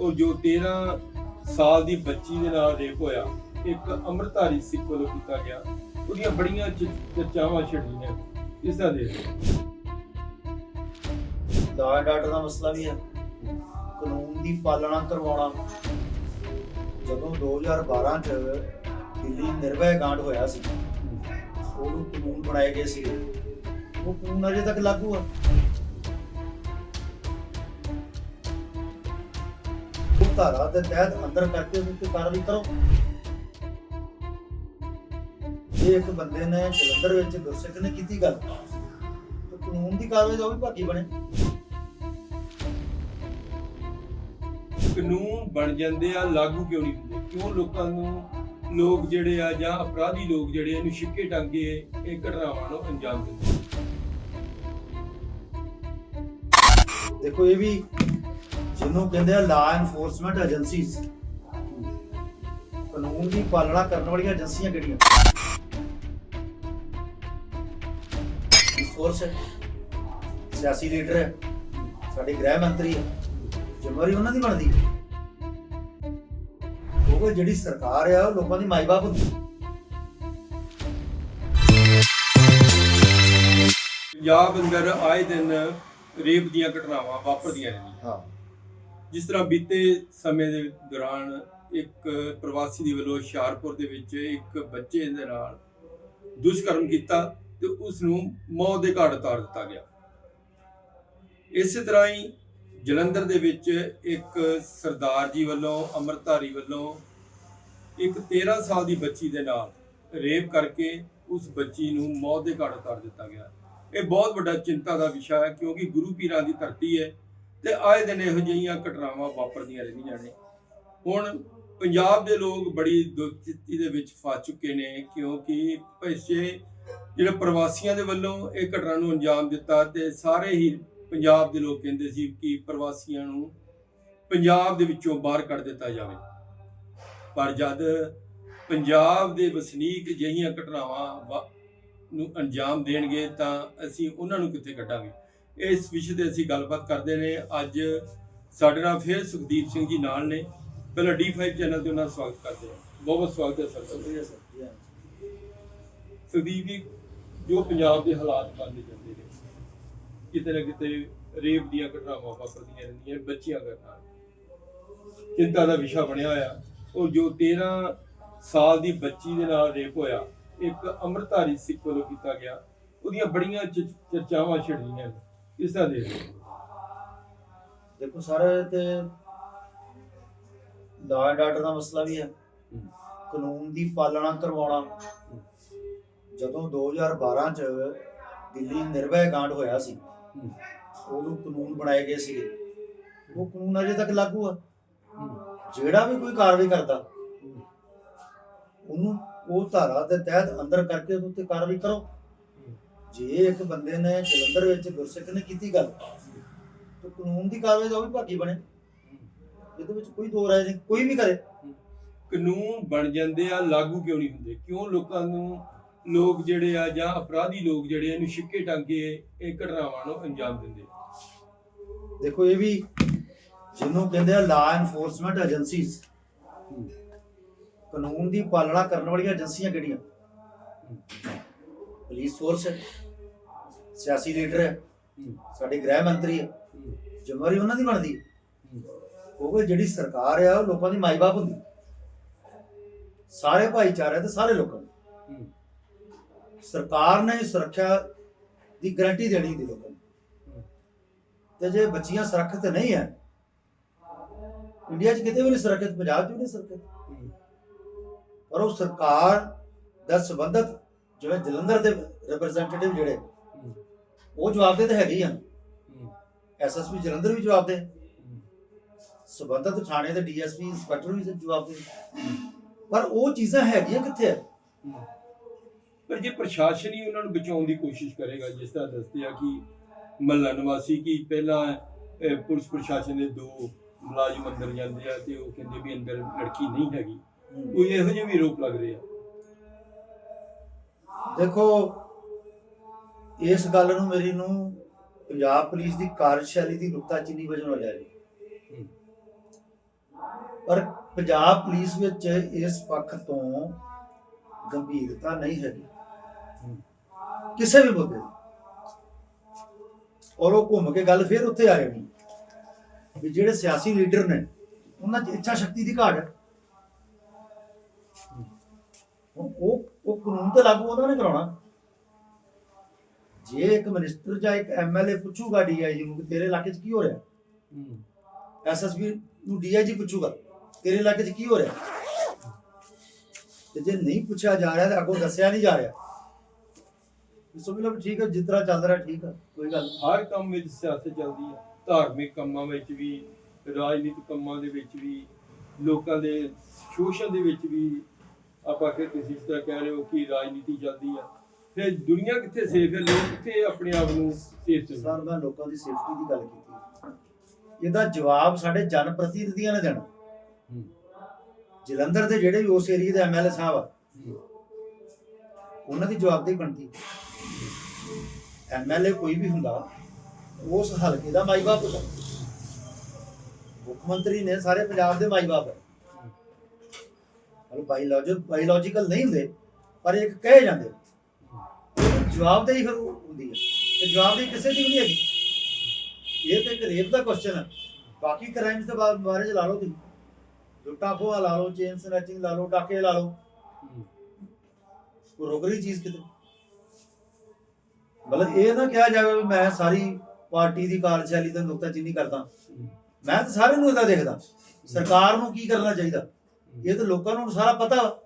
ਉਹ ਜੋ 13 ਸਾਲ ਦੀ ਬੱਚੀ ਦੇ ਨਾਲ ਰੇਪ ਹੋਇਆ, ਇੱਕ ਅੰਮ੍ਰਿਤਧਾਰੀ ਸਿੱਖ ਵੱਲੋਂ ਕੀਤਾ ਗਿਆ। ਉਹਦੀਆਂ ਬੜੀਆਂ ਚ- ਚਰਚਾਵਾਂ ਛਿੜੀਆਂ ਇਸ ਦਾ ਦੇ। ਲਾ ਐਂਡ ਦਾ ਮਸਲਾ ਵੀ ਹੈ। ਕਾਨੂੰਨ ਦੀ ਪਾਲਣਾ ਕਰਵਾਉਣਾ। ਜਦੋਂ 2012 ਚ ਦਿੱਲੀ ਨਿਰਭੈ ਕਾਂਡ ਹੋਇਆ ਸੀ, ਉਹਨੂੰ ਕਾਨੂੰਨ ਬਣਾਏ ਗਏ ਸੀ ਉਹ ਕਾਨੂੰਨ ਅਜੇ ਤੱਕ ਲਾਗੂ ਆ। ਧਾਰਾ ਦੇ ਤਹਿਤ ਅੰਦਰ ਕਰਕੇ ਉਹਦੇ ਤੇ ਕਾਰਵਾਈ ਕਰੋ। ਜੇ ਇੱਕ ਬੰਦੇ ਨੇ ਜਲੰਧਰ ਵਿੱਚ ਗੁਰਸਿੱਖ ਨੇ ਕੀਤੀ ਗੱਲ। ਤਾਂ ਕਾਨੂੰਨ ਦੀ ਕਾਰਵਾਈ ਦਾ ਉਹ ਵੀ ਭਾਗੀ ਬਣੇ। ਕਾਨੂੰਨ ਬਣ ਜਾਂਦੇ ਆ ਲਾਗੂ ਕਿਉਂ ਨਹੀਂ ਹੁੰਦੇ? ਕਿਉਂ ਲੋਕਾਂ ਨੂੰ ਲੋਕ ਜਿਹੜੇ ਆ ਜਾਂ ਅਪਰਾਧੀ ਲੋਕ ਜਿਹੜੇ ਇਹਨੂੰ ਛਿੱਕੇ ਟਾਂਗੇ ਇਹ ਘਟਨਾਵਾਂ ਨੂੰ ਅੰਜਾਮ ਦਿੰਦੇ ਦੇਖੋ ਇਹ ਵੀ ਜਿਹਨੂੰ ਕਹਿੰਦੇ ਆ ਲਾ ਐਨਫੋਰਸਮੈਂਟ ਏਜੰਸੀਜ਼ ਕਾਨੂੰਨ ਦੀ ਪਾਲਣਾ ਕਰਨ ਵਾਲੀਆਂ ਏਜੰਸੀਆਂ ਕਿਹੜੀਆਂ? ਫੋਰਸ ਹੈ। ਸਿਆਸੀ ਲੀਡਰ ਹੈ। ਸਾਡੇ ਗ੍ਰਹਿ ਮੰਤਰੀ ਹੈ। ਜ਼ਿੰਮੇਵਾਰੀ ਉਹਨਾਂ ਦੀ ਬਣਦੀ ਹੈ। ਕਿਉਂਕਿ ਜਿਹੜੀ ਸਰਕਾਰ ਆ ਉਹ ਲੋਕਾਂ ਦੀ ਮਾਈ ਬਾਪ ਹੁੰਦੀ ਹੈ। ਪੰਜਾਬ ਅੰਦਰ ਆਏ ਦਿਨ ਰੇਪ ਦੀਆਂ ਘਟਨਾਵਾਂ ਵਾਪਰਦੀਆਂ ਰਹਿੰਦੀਆਂ ਹਾਂ। ਜਿਸ ਤਰ੍ਹਾਂ ਬੀਤੇ ਸਮੇਂ ਦੇ ਦੌਰਾਨ ਇੱਕ ਪ੍ਰਵਾਸੀ ਦੇ ਵੱਲੋਂ ਹੁਸ਼ਿਆਰਪੁਰ ਦੇ ਵਿੱਚ ਇੱਕ ਬੱਚੇ ਦੇ ਨਾਲ ਦੁਸ਼ਕਰਮ ਕੀਤਾ ਤੇ ਉਸ ਨੂੰ ਮੌਤ ਦੇ ਘਾਟ ਉਤਾਰ ਦਿੱਤਾ ਗਿਆ। ਇਸੇ ਤਰ੍ਹਾਂ ਹੀ ਜਲੰਧਰ ਦੇ ਵਿੱਚ ਇੱਕ ਸਰਦਾਰ ਜੀ ਵੱਲੋਂ, ਅੰਮ੍ਰਿਤਧਾਰੀ ਵੱਲੋਂ ਇੱਕ 13 ਸਾਲ ਦੀ ਬੱਚੀ ਦੇ ਨਾਲ ਰੇਪ ਕਰਕੇ ਉਸ ਬੱਚੀ ਨੂੰ ਮੌਤ ਦੇ ਘਾਟ ਉਤਾਰ ਦਿੱਤਾ ਗਿਆ। ਇਹ ਬਹੁਤ ਵੱਡਾ ਚਿੰਤਾ ਦਾ ਵਿਸ਼ਾ ਹੈ ਕਿਉਂਕਿ ਗੁਰੂ ਪੀਰਾਂ ਦੀ ਧਰਤੀ ਹੈ। ਤੇ ਆਏ ਦਿਨ ਇਹੋ ਜਿਹੀਆਂ ਘਟਨਾਵਾਂ ਵਾਪਰਦੀਆਂ ਰਹਿੰਦੀਆਂ ਨੇ। ਹੁਣ ਪੰਜਾਬ ਦੇ ਲੋਕ ਬੜੀ ਦੁਚਿੱਤੀ ਦੇ ਵਿੱਚ ਫਸ ਚੁੱਕੇ ਨੇ ਕਿਉਂਕਿ ਪਿੱਛੇ ਜਿਹੜੇ ਪ੍ਰਵਾਸੀਆਂ ਦੇ ਵੱਲੋਂ ਇਹ ਘਟਨਾ ਨੂੰ ਅੰਜਾਮ ਦਿੱਤਾ ਤੇ ਸਾਰੇ ਹੀ ਪੰਜਾਬ ਦੇ ਲੋਕ ਕਹਿੰਦੇ ਸੀ ਕਿ ਪ੍ਰਵਾਸੀਆਂ ਨੂੰ ਪੰਜਾਬ ਦੇ ਵਿੱਚੋਂ ਬਾਹਰ ਕੱਢ ਦਿੱਤਾ ਜਾਵੇ। ਪਰ ਜਦ ਪੰਜਾਬ ਦੇ ਵਸਨੀਕ ਜਿਹੀਆਂ ਘਟਨਾਵਾਂ ਵਾ- ਨੂੰ ਅੰਜਾਮ ਦੇਣਗੇ ਤਾਂ ਅਸੀਂ ਉਹਨਾਂ ਨੂੰ ਕਿੱਥੇ ਕੱਢਾਂਗੇ? ਇਸ ਵਿਸ਼ੇ ਤੇ ਅਸੀਂ ਗੱਲਬਾਤ ਕਰਦੇ ਨੇ ਅੱਜ ਸਾਡੇ ਨਾਲ ਫਿਰ ਸੁਖਦੀਪ ਸਿੰਘ ਜੀ ਨਾਲ ਨੇ। ਪਹਿਲਾਂ D5 ਚੈਨਲ ਤੇ ਉਹਨਾਂ ਦਾ ਸਵਾਗਤ ਕਰਦੇ ਹਾਂ। ਬਹੁਤ ਬਹੁਤ ਸਵਾਗਤ ਹੈ ਸਰ ਸ਼ੁਕਰੀਆ ਸਰ। ਸੁਖਦੀਪ ਜੀ ਜੋ ਪੰਜਾਬ ਦੇ ਹਾਲਾਤ ਬਣਦੇ ਜਾਂਦੇ ਨੇ ਕਿਤੇ ਨਾ ਕਿਤੇ ਰੇਪ ਦੀਆਂ ਘਟਨਾਵਾਂ ਵਾਪਰਦੀਆਂ ਰਹਿੰਦੀਆਂ ਬੱਚੀਆਂ ਕਰਨਾ ਚਿੰਤਾ ਦਾ ਵਿਸ਼ਾ ਬਣਿਆ ਹੋਇਆ। ਉਹ ਜੋ 13 ਸਾਲ ਦੀ ਬੱਚੀ ਦੇ ਨਾਲ ਰੇਪ ਹੋਇਆ ਇੱਕ ਅੰਮ੍ਰਿਤਧਾਰੀ ਸਿੱਖ ਵੱਲੋਂ ਕੀਤਾ ਗਿਆ ਉਹਦੀਆਂ ਬੜੀਆਂ ਚਰਚਾਵਾਂ ਛਿੜੀਆਂ ਇਸ ਤਰ੍ਹਾਂ ਦੇ? ਦੇਖੋ ਸਾਰੇ ਤੇ ਲਾ ਐਂਡ ਆਰਡਰ ਦਾ ਮਸਲਾ ਵੀ ਹੈ। ਕਾਨੂੰਨ ਦੀ ਪਾਲਣਾ ਕਰਵਾਉਣਾ। ਜਦੋਂ 2012 ਚ ਦਿੱਲੀ ਨਿਰਭੈ ਕਾਂਡ ਹੋਇਆ ਸੀ। ਉਦੋਂ ਕਾਨੂੰਨ ਬਣਾਏ ਗਏ ਸੀ ਉਹ ਕਾਨੂੰਨ ਅਜੇ ਤੱਕ ਲਾਗੂ ਹੈ। ਜਿਹੜਾ ਵੀ ਕੋਈ ਕਾਰਵਾਈ ਕਰਦਾ ਉਹਨੂੰ ਉਹ ਧਾਰਾ ਦੇ ਤਹਿਤ ਅੰਦਰ ਕਰਕੇ ਉਹਦੇ ਉੱਤੇ ਕਾਰਵਾਈ ਕਰੋ। ਜੇ ਇੱਕ ਬੰਦੇ ਨੇ ਜਲੰਧਰ ਵਿੱਚ ਗੁਰਸਿੱਖ ਨੇ ਕੀਤੀ ਗੱਲ ਤਾਂ ਕਾਨੂੰਨ ਦੀ ਕਾਰਵਾਈ ਦਾ ਉਹ ਵੀ ਭਾਗੀ ਬਣੇ। ਇਹਦੇ ਵਿੱਚ ਕੋਈ ਦੋ ਰਾਏ ਨਹੀਂ ਕੋਈ ਵੀ ਕਰੇ। ਕਾਨੂੰਨ ਬਣ ਜਾਂਦੇ ਆ ਲਾਗੂ ਕਿਉਂ ਨਹੀਂ ਹੁੰਦੇ? ਕਿਉਂ ਲੋਕਾਂ ਨੂੰ ਲੋਕ ਜਿਹੜੇ ਆ ਜਾਂ ਅਪਰਾਧੀ ਲੋਕ ਜਿਹੜੇ ਇਹਨੂੰ ਛਿੱਕੇ ਟਾਂਗੇ ਇਹ ਘਟਨਾਵਾਂ ਨੂੰ ਅੰਜਾਮ ਦਿੰਦੇ ਦੇਖੋ ਇਹ ਵੀ ਜਿਹਨੂੰ ਕਹਿੰਦੇ ਆ ਲਾ ਐਨਫੋਰਸਮੈਂਟ ਏਜੰਸੀਜ਼ ਕਾਨੂੰਨ ਦੀ ਪਾਲਣਾ ਕਰਨ ਵਾਲੀਆਂ ਏਜੰਸੀਆਂ ਕਿਹੜੀਆਂ? ਪੁਲਿਸ ਫੋਰਸ ਹੈ, ਸਿਆਸੀ ਲੀਡਰ ਹੈ, ਸਾਡੇ ਗ੍ਰਹਿ ਮੰਤਰੀ ਹੈ, ਜ਼ਿੰਮੇਵਾਰੀ ਉਹਨਾਂ ਦੀ ਬਣਦੀ ਹੈ। ਕਿਉਂਕਿ ਜਿਹੜੀ ਸਰਕਾਰ ਆ, ਉਹ ਲੋਕਾਂ ਦੀ ਮਾਈ ਬਾਪ ਹੁੰਦੀ ਸਾਰੇ ਭਾਈਚਾਰੇ ਤੇ ਸਾਰੇ ਲੋਕਾਂ ਦੀ। ਸਰਕਾਰ ਨੇ ਸੁਰੱਖਿਆ ਦੀ ਗਾਰੰਟੀ ਦੇਣੀ ਹੁੰਦੀ ਲੋਕਾਂ ਨੂੰ। ਤੇ ਜੇ ਬੱਚੀਆਂ ਸੁਰੱਖਿਅਤ ਨਹੀਂ ਹੈ, ਇੰਡੀਆ 'ਚ ਕਿਤੇ ਵੀ ਨਹੀਂ ਸੁਰੱਖਿਅਤ, ਪੰਜਾਬ 'ਚ ਵੀ ਨਹੀਂ ਸੁਰੱਖਿਅਤ। ਪਰ ਉਹ ਸਰਕਾਰ ਦਾ ਸੰਬੰਧਤ ਜਿਵੇਂ ਜਲੰਧਰ ਦੇ ਰਿਪਰੈਜ਼ੈਂਟੇਟਿਵ ਜਿਹੜੇ ਉਹ ਜਵਾਬ ਦੇ ਤਾਂ ਹੈਗੇ ਹੀ ਹਨ ਐਸਐਸਪੀ ਜਲੰਧਰ ਵੀ ਜਵਾਬ ਦੇ। ਸੰਬੰਧਤ ਥਾਣੇ ਦੇ ਡੀਐਸਪੀ ਇੰਸਪੈਕਟਰ ਵੀ ਜਵਾਬ ਦੇ। ਪਰ ਉਹ ਚੀਜ਼ਾਂ ਹੈਗੀਆਂ ਕਿੱਥੇ ਹੈ ਪਰ ਜੇ ਪ੍ਰਸ਼ਾਸਨ ਹੀ ਉਹਨਾਂ ਨੂੰ ਬਚਾਉਣ ਦੀ ਕੋਸ਼ਿਸ਼ ਕਰੇਗਾ ਜਿਸ ਤਰ੍ਹਾਂ ਦੱਸਦੇ ਆ ਕਿ ਮਹੱਲਾ ਨਿਵਾਸੀ ਕੀ ਪਹਿਲਾਂ ਪੁਲਿਸ ਪ੍ਰਸ਼ਾਸਨ ਦੇ ਦੋ ਮੁਲਾਜ਼ਮ ਅੰਦਰ ਜਾਂਦੇ ਆ ਤੇ ਉਹ ਕਹਿੰਦੇ ਵੀ ਅੰਦਰ ਲੜਕੀ ਨਹੀਂ ਹੈਗੀ। ਕੋਈ ਇਹੋ ਜਿਹੇ ਵੀ ਰੋਪ ਲੱਗ ਰਹੇ ਆ। ਦੇਖੋ ਇਸ ਗੱਲ ਨੂੰ ਮੇਰੀ ਨੂੰ ਪੰਜਾਬ ਪੁਲਿਸ ਦੀ ਕਾਰਜਸ਼ੈਲੀ ਦੀ ਨੁਕਤਾਚੀਨੀ ਵਜੋਂ ਲਿਆ ਜੀ ਪਰ ਪੰਜਾਬ ਪੁਲਿਸ ਵਿੱਚ ਇਸ ਪੱਖ ਤੋਂ ਗੰਭੀਰਤਾ ਨਹੀਂ ਹੈਗੀ। ਕਿਸੇ ਵੀ ਮੁੱਦੇ ਔਰ ਉਹ ਘੁੰਮ ਕੇ ਗੱਲ ਫਿਰ ਉੱਥੇ ਆ ਜਾਣੀ। ਵੀ ਜਿਹੜੇ ਸਿਆਸੀ ਲੀਡਰ ਨੇ ਉਹਨਾਂ 'ਚ ਇੱਛਾ ਸ਼ਕਤੀ ਦੀ ਘਾਟ ਹੈ। ਉਹ ਉਹ ਕਾਨੂੰਨ ਤੇ ਲਾਗੂ ਉਹਨਾਂ ਨੇ ਕਰਾਉਣਾ। ਜੇ ਇੱਕ ਮਿਨਿਸਟਰ ਜਾਂ ਇੱਕ ਐਮਐਲਏ ਪੁੱਛੂਗਾ ਡੀਆਈਜੀ ਨੂੰ ਕਿ ਤੇਰੇ ਇਲਾਕੇ 'ਚ ਕੀ ਹੋ ਰਿਹਾ। ਐਸਐਸਪੀ ਨੂੰ ਡੀਆਈਜੀ ਪੁੱਛੂਗਾ ਤੇਰੇ ਇਲਾਕੇ 'ਚ ਕੀ ਹੋ ਰਿਹਾ। ਤੇ ਜੇ ਨਹੀਂ ਪੁੱਛਿਆ ਜਾ ਰਿਹਾ ਤਾਂ ਅੱਗੋਂ ਦੱਸਿਆ ਨਹੀਂ ਜਾ ਰਿਹਾ। ਲਓ ਵੀ ਠੀਕ ਹੈ ਜਿਸ ਤਰ੍ਹਾਂ ਚੱਲ ਰਿਹਾ ਠੀਕ ਹੈ ਕੋਈ ਗੱਲ ਹਰ ਕੰਮ ਵਿੱਚ ਸਿਆਸਤ ਚੱਲਦੀ ਹੈ ਧਾਰਮਿਕ ਕੰਮਾਂ ਵਿੱਚ ਵੀ ਰਾਜਨੀਤਿਕ ਕੰਮਾਂ ਦੇ ਵਿੱਚ ਵੀ ਲੋਕਾਂ ਦੇ ਸ਼ੋਸ਼ਣ ਦੇ ਵਿੱਚ ਵੀ ਆਪਾਂ ਕਿ ਤੁਸੀਂ ਇਸ ਤਰ੍ਹਾਂ ਕਹਿ ਰਹੇ ਹੋ ਕਿ ਰਾਜਨੀਤੀ ਚੱਲਦੀ ਆ। ਫਿਰ ਦੁਨੀਆ ਕਿੱਥੇ ਸੇਫ ਹੈ? ਲੋਕ ਕਿੱਥੇ ਆਪਣੇ ਆਪ ਨੂੰ ਸੇਫ ਸਰ ਸਮਝਦੇ ਮੈਂ ਲੋਕਾਂ ਦੀ ਸੇਫਟੀ ਦੀ ਗੱਲ ਕੀਤੀ। ਇਹਦਾ ਜਵਾਬ ਸਾਡੇ ਜਨ ਪ੍ਰਤੀਨਿਧੀਆਂ ਨੇ ਦੇਣਾ। ਜਲੰਧਰ ਦੇ ਜਿਹੜੇ ਵੀ ਉਸ ਏਰੀਆ ਦੇ ਐਮਐਲਏ ਸਾਹਿਬ ਆ ਉਹਨਾਂ ਦੀ ਜਵਾਬਦੇਹੀ ਬਣਦੀ। ਐਮਐਲਏ ਕੋਈ ਵੀ ਹੁੰਦਾ ਉਸ ਹਲਕੇ ਦਾ ਮਾਈ ਬਾਪ ਹੁੰਦਾ। ਮੁੱਖ ਮੰਤਰੀ ਨੇ ਸਾਰੇ ਪੰਜਾਬ ਦੇ ਮਾਈ ਬਾਪ ਹੈ ਮਤਲਬ ਬਾਇਓਲੋਜਿਕ ਬਾਇਓਲੋਜੀਕਲ ਨਹੀਂ ਹੁੰਦੇ, ਪਰ ਇੱਕ ਕਹੇ ਜਾਂਦੇ ਜਵਾਬਦੇਹੀ ਫਿਰ ਹੁੰਦੀ ਹੈ ਤੇ ਜਵਾਬਦੇਹੀ ਕਿਸੇ ਦੀ ਵੀ ਨਹੀਂ ਹੈਗੀ। ਇਹ ਤਾਂ ਇੱਕ ਰੇਪ ਦਾ ਕੁਐਸਚਨ ਹੈ ਬਾਕੀ ਕ੍ਰਾਈਮਸ ਦੇ ਬਾਰੇ ਚ ਲਾ ਲਓ ਤੁਸੀਂ। ਲੁੱਟਾ ਖੋਆ ਲਾ ਲਓ ਚੇਨ ਸਨੈਚਿੰਗ ਲਾ ਲਓ, ਡਾਕੇ ਲਾ ਲਓ। ਕੋਈ ਰੁਕ ਰਹੀ ਚੀਜ਼ ਕਿਤੇ? ਮਤਲਬ ਇਹ ਨਾ ਕਿਹਾ ਜਾਵੇ ਵੀ ਮੈਂ ਸਾਰੀ ਪਾਰਟੀ ਦੀ ਕਾਰਜਸ਼ੈਲੀ ਤੇ ਨੁਕਤਾਚੀਨੀ ਕਰਦਾ। ਮੈਂ ਤਾਂ ਸਾਰਿਆਂ ਨੂੰ ਇਹਦਾ ਦੇਖਦਾ। ਸਰਕਾਰ ਨੂੰ ਕੀ ਕਰਨਾ ਚਾਹੀਦਾ? ਇਹ ਤਾਂ ਲੋਕਾਂ ਨੂੰ ਸਾਰਾ ਪਤਾ। ਵਾ।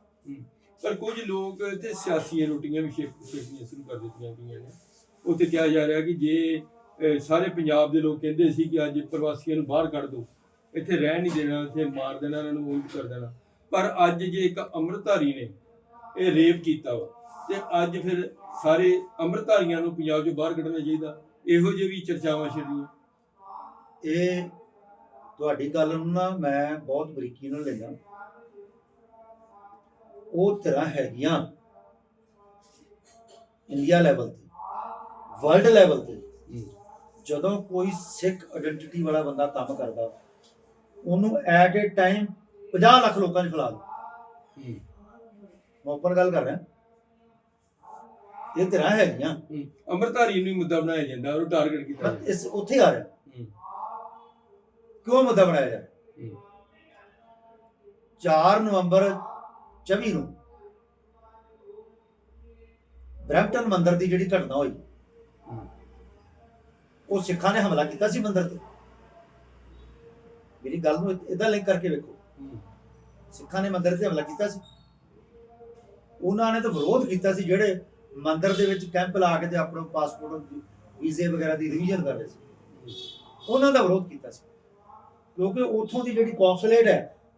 ਪਰ ਕੁਝ ਲੋਕ ਤੇ ਸਿਆਸੀਆਂ ਰੋਟੀਆਂ ਵੀ ਛੇਕ ਛੇਕਣੀਆਂ ਸ਼ੁਰੂ ਕਰ ਦਿੱਤੀਆਂ ਗਈਆਂ ਨੇ। ਉੱਥੇ ਕਿਹਾ ਜਾ ਰਿਹਾ ਕਿ ਜੇ ਅਹ, ਸਾਰੇ ਪੰਜਾਬ ਦੇ ਲੋਕ ਕਹਿੰਦੇ ਸੀ ਕਿ ਅੱਜ ਪ੍ਰਵਾਸੀਆਂ ਨੂੰ ਬਾਹਰ ਕੱਢ ਦਿਓ ਇੱਥੇ ਰਹਿਣ ਨਹੀਂ ਦੇਣਾ ਇੱਥੇ ਮਾਰ ਦੇਣਾ ਇਹਨਾਂ ਨੂੰ ਉਲਟ ਕਰ ਦੇਣਾ। ਪਰ ਅੱਜ ਜੇ ਇੱਕ ਅੰਮ੍ਰਿਤਧਾਰੀ ਨੇ ਇਹ ਰੇਪ ਕੀਤਾ ਵਾ ਤੇ ਅੱਜ ਫਿਰ ਸਾਰੇ ਅੰਮ੍ਰਿਤਧਾਰੀਆਂ ਨੂੰ ਪੰਜਾਬ ਚੋਂ ਬਾਹਰ ਕੱਢਣਾ ਚਾਹੀਦਾ। ਇਹੋ ਜਿਹੀ ਵੀ ਚਰਚਾਵਾਂ ਛਿੜੀਆਂ ਇਹ ਤੁਹਾਡੀ ਗੱਲ ਨੂੰ ਨਾ ਮੈਂ ਬਹੁਤ ਬਰੀਕੀ ਨਾਲ ਲੈਂਦਾ। ਉਹ ਤਰ੍ਹਾਂ ਹੈਗੀਆਂ ਇੰਡੀਆ ਲੈਵਲ ਤੇ ਵਰਲਡ ਲੈਵਲ ਤੇ। ਜਦੋਂ ਕੋਈ ਸਿੱਖ ਆਇਡੈਂਟੀਟੀ ਵਾਲਾ ਬੰਦਾ ਕੰਮ ਕਰਦਾ ਉਹਨੂੰ ਐਟ ਏ ਟਾਈਮ 50 ਲੱਖ ਲੋਕਾਂ 'ਚ ਫੈਲਾ ਦੋ ਮੈਂ ਓਪਨ ਗੱਲ ਕਰ ਰਿਹਾ। ਇਹ ਤਰ੍ਹਾਂ ਹੈਗੀਆਂ। ਅੰਮ੍ਰਿਤਧਾਰੀ ਨੂੰ ਮੁੱਦਾ ਬਣਾਇਆ ਜਾਂਦਾ ਉਹ ਟਾਰਗੇਟ ਕੀਤਾ ਇਸ ਉੱਥੇ ਆ ਰਿਹਾ। ਕਿਉਂ ਮੁੱਦਾ ਬਣਾਇਆ ਜਾ ਹੂੰ, 4 ਨਵੰਬਰ 24 ਨੂੰ। ਬ੍ਰੈਂਪਟਨ ਮੰਦਿਰ ਦੀ ਜਿਹੜੀ ਘਟਨਾ ਹੋਈ ਉਹ ਸਿੱਖਾਂ ਨੇ ਹਮਲਾ ਕੀਤਾ ਸੀ ਮੰਦਿਰ ਤੇ। ਮੇਰੀ ਗੱਲ ਨੂੰ ਇਦਾਂ ਲਿੰਕ ਕਰਕੇ ਵੇਖੋ। ਸਿੱਖਾਂ ਨੇ ਮੰਦਿਰ ਤੇ ਹਮਲਾ ਕੀਤਾ ਸੀ। ਉਹਨਾਂ ਨੇ ਤਾਂ ਵਿਰੋਧ ਕੀਤਾ ਸੀ ਜਿਹੜੇ ਮੰਦਿਰ ਦੇ ਵਿੱਚ ਕੈਂਪ ਲਾ ਕੇ ਤੇ ਆਪਣਾ ਪਾਸਪੋਰਟ ਵੀਜ਼ੇ ਵਗੈਰਾ ਦੀ ਰਿਵੀਜ਼ਨ ਕਰ ਰਹੇ ਸੀ। ਉਹਨਾਂ ਦਾ ਵਿਰੋਧ ਕੀਤਾ ਸੀ। ਕਿਉਂਕਿ ਉਥੋਂ ਦੀ ਜਿਹੜੀ ਕੌਂਸਲੇਟ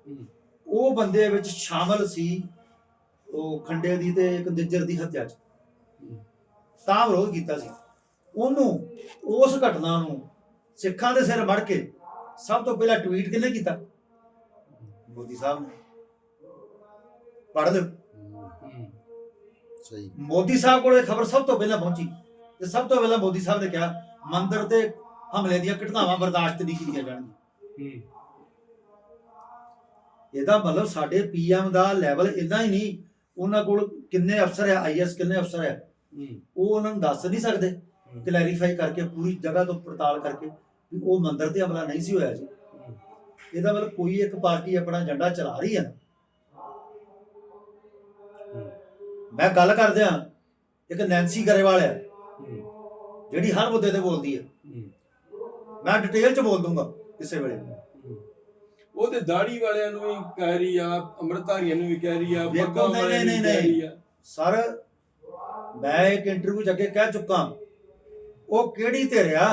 ਹੂੰ, ਉਹ ਬੰਦੇ ਵਿੱਚ ਸ਼ਾਮਲ ਸੀ ਉਹ ਖੰਡੇ ਦੀ ਤੇ ਇੱਕ ਨਿੱਜਰ ਦੀ ਹੱਤਿਆ 'ਚ। ਤਾਂ ਵਿਰੋਧ ਕੀਤਾ ਸੀ। ਉਹਨੂੰ ਉਸ ਘਟਨਾ ਨੂੰ ਸਿੱਖਾਂ ਦੇ ਸਿਰ ਮੜ ਕੇ ਸਭ ਤੋਂ ਪਹਿਲਾਂ ਟਵੀਟ ਕਿਹਨੇ ਕੀਤਾ? ਮੋਦੀ ਸਾਹਿਬ ਨੇ। ਪੜ੍ਹ ਲਿਓ। ਸਹੀ। ਮੋਦੀ ਸਾਹਿਬ ਕੋਲ ਇਹ ਖਬਰ ਸਭ ਤੋਂ ਪਹਿਲਾਂ ਪਹੁੰਚੀ ਤੇ ਸਭ ਤੋਂ ਪਹਿਲਾਂ ਮੋਦੀ ਸਾਹਿਬ ਨੇ ਕਿਹਾ ਮੰਦਰ ਤੇ ਹਮਲੇ ਦੀਆਂ ਘਟਨਾਵਾਂ ਬਰਦਾਸ਼ਤ ਨਹੀਂ ਕੀਤੀਆਂ ਜਾਣਗੀਆਂ। ਹੂੰ, ਇਹਦਾ ਮਤਲਬ ਸਾਡੇ ਪੀਐਮ ਦਾ ਲੈਵਲ ਇਦਾਂ ਹੀ ਨਹੀਂ। ਉਹਨਾਂ ਕੋਲ ਕਿੰਨੇ ਅਫਸਰ ਹੈ ਆਈਐਸ ਕਿੰਨੇ ਅਫਸਰ ਹੈ? ਉਹ ਉਹਨਾਂ ਨੂੰ ਦੱਸ ਨਹੀਂ ਸਕਦੇ। ਕਲੈਰੀਫਾਈ ਕਰਕੇ ਪੂਰੀ ਜਗ੍ਹਾ ਤੋਂ ਪੜਤਾਲ ਕਰਕੇ ਵੀ ਉਹ ਮੰਦਰ ਤੇ ਹਮਲਾ ਨਹੀਂ ਸੀ ਹੋਇਆ ਜੀ। ਇਹਦਾ ਮਤਲਬ ਕੋਈ ਇੱਕ ਪਾਰਟੀ ਆਪਣਾ ਏਜੰਡਾ ਚਲਾ ਰਹੀ ਹੈ ਮੈਂ ਗੱਲ ਕਰਦਿਆਂ ਇੱਕ ਨੈਂਸੀ ਗਰੇਵਾਲ ਹੈ ਜਿਹੜੀ ਹਰ ਮੁੱਦੇ ਤੇ ਬੋਲਦੀ ਹੈ। ਮੈਂ ਡਿਟੇਲ ਚ ਬੋਲ ਦੂੰਗਾ ਕਿਸੇ ਵੇਲੇ। ਉਹ ਤੇ ਦਾੜੀ ਵਾਲਿਆਂ ਨੂੰ ਵੀ ਕਹਿ ਰਹੀ ਆ ਅੰਮ੍ਰਿਤਧਾਰੀਆਂ ਨੂੰ ਵੀ ਕਹਿ ਰਹੀ ਆ ਵੇਖੋ, ਪੱਗਾਂ ਨਹੀਂ, ਵਾਲਿਆਂ ਨੂੰ ਨਹੀਂ, ਵੀ ਕਹਿ ਨਹੀਂ। ਰਹੀ ਆ। ਸਰ ਮੈਂ ਇੱਕ ਇੰਟਰਵਿਊ ਚ ਅੱਗੇ ਕਹਿ ਚੁੱਕਾ। ਉਹ ਕਿਹੜੀ ਧਿਰ ਆ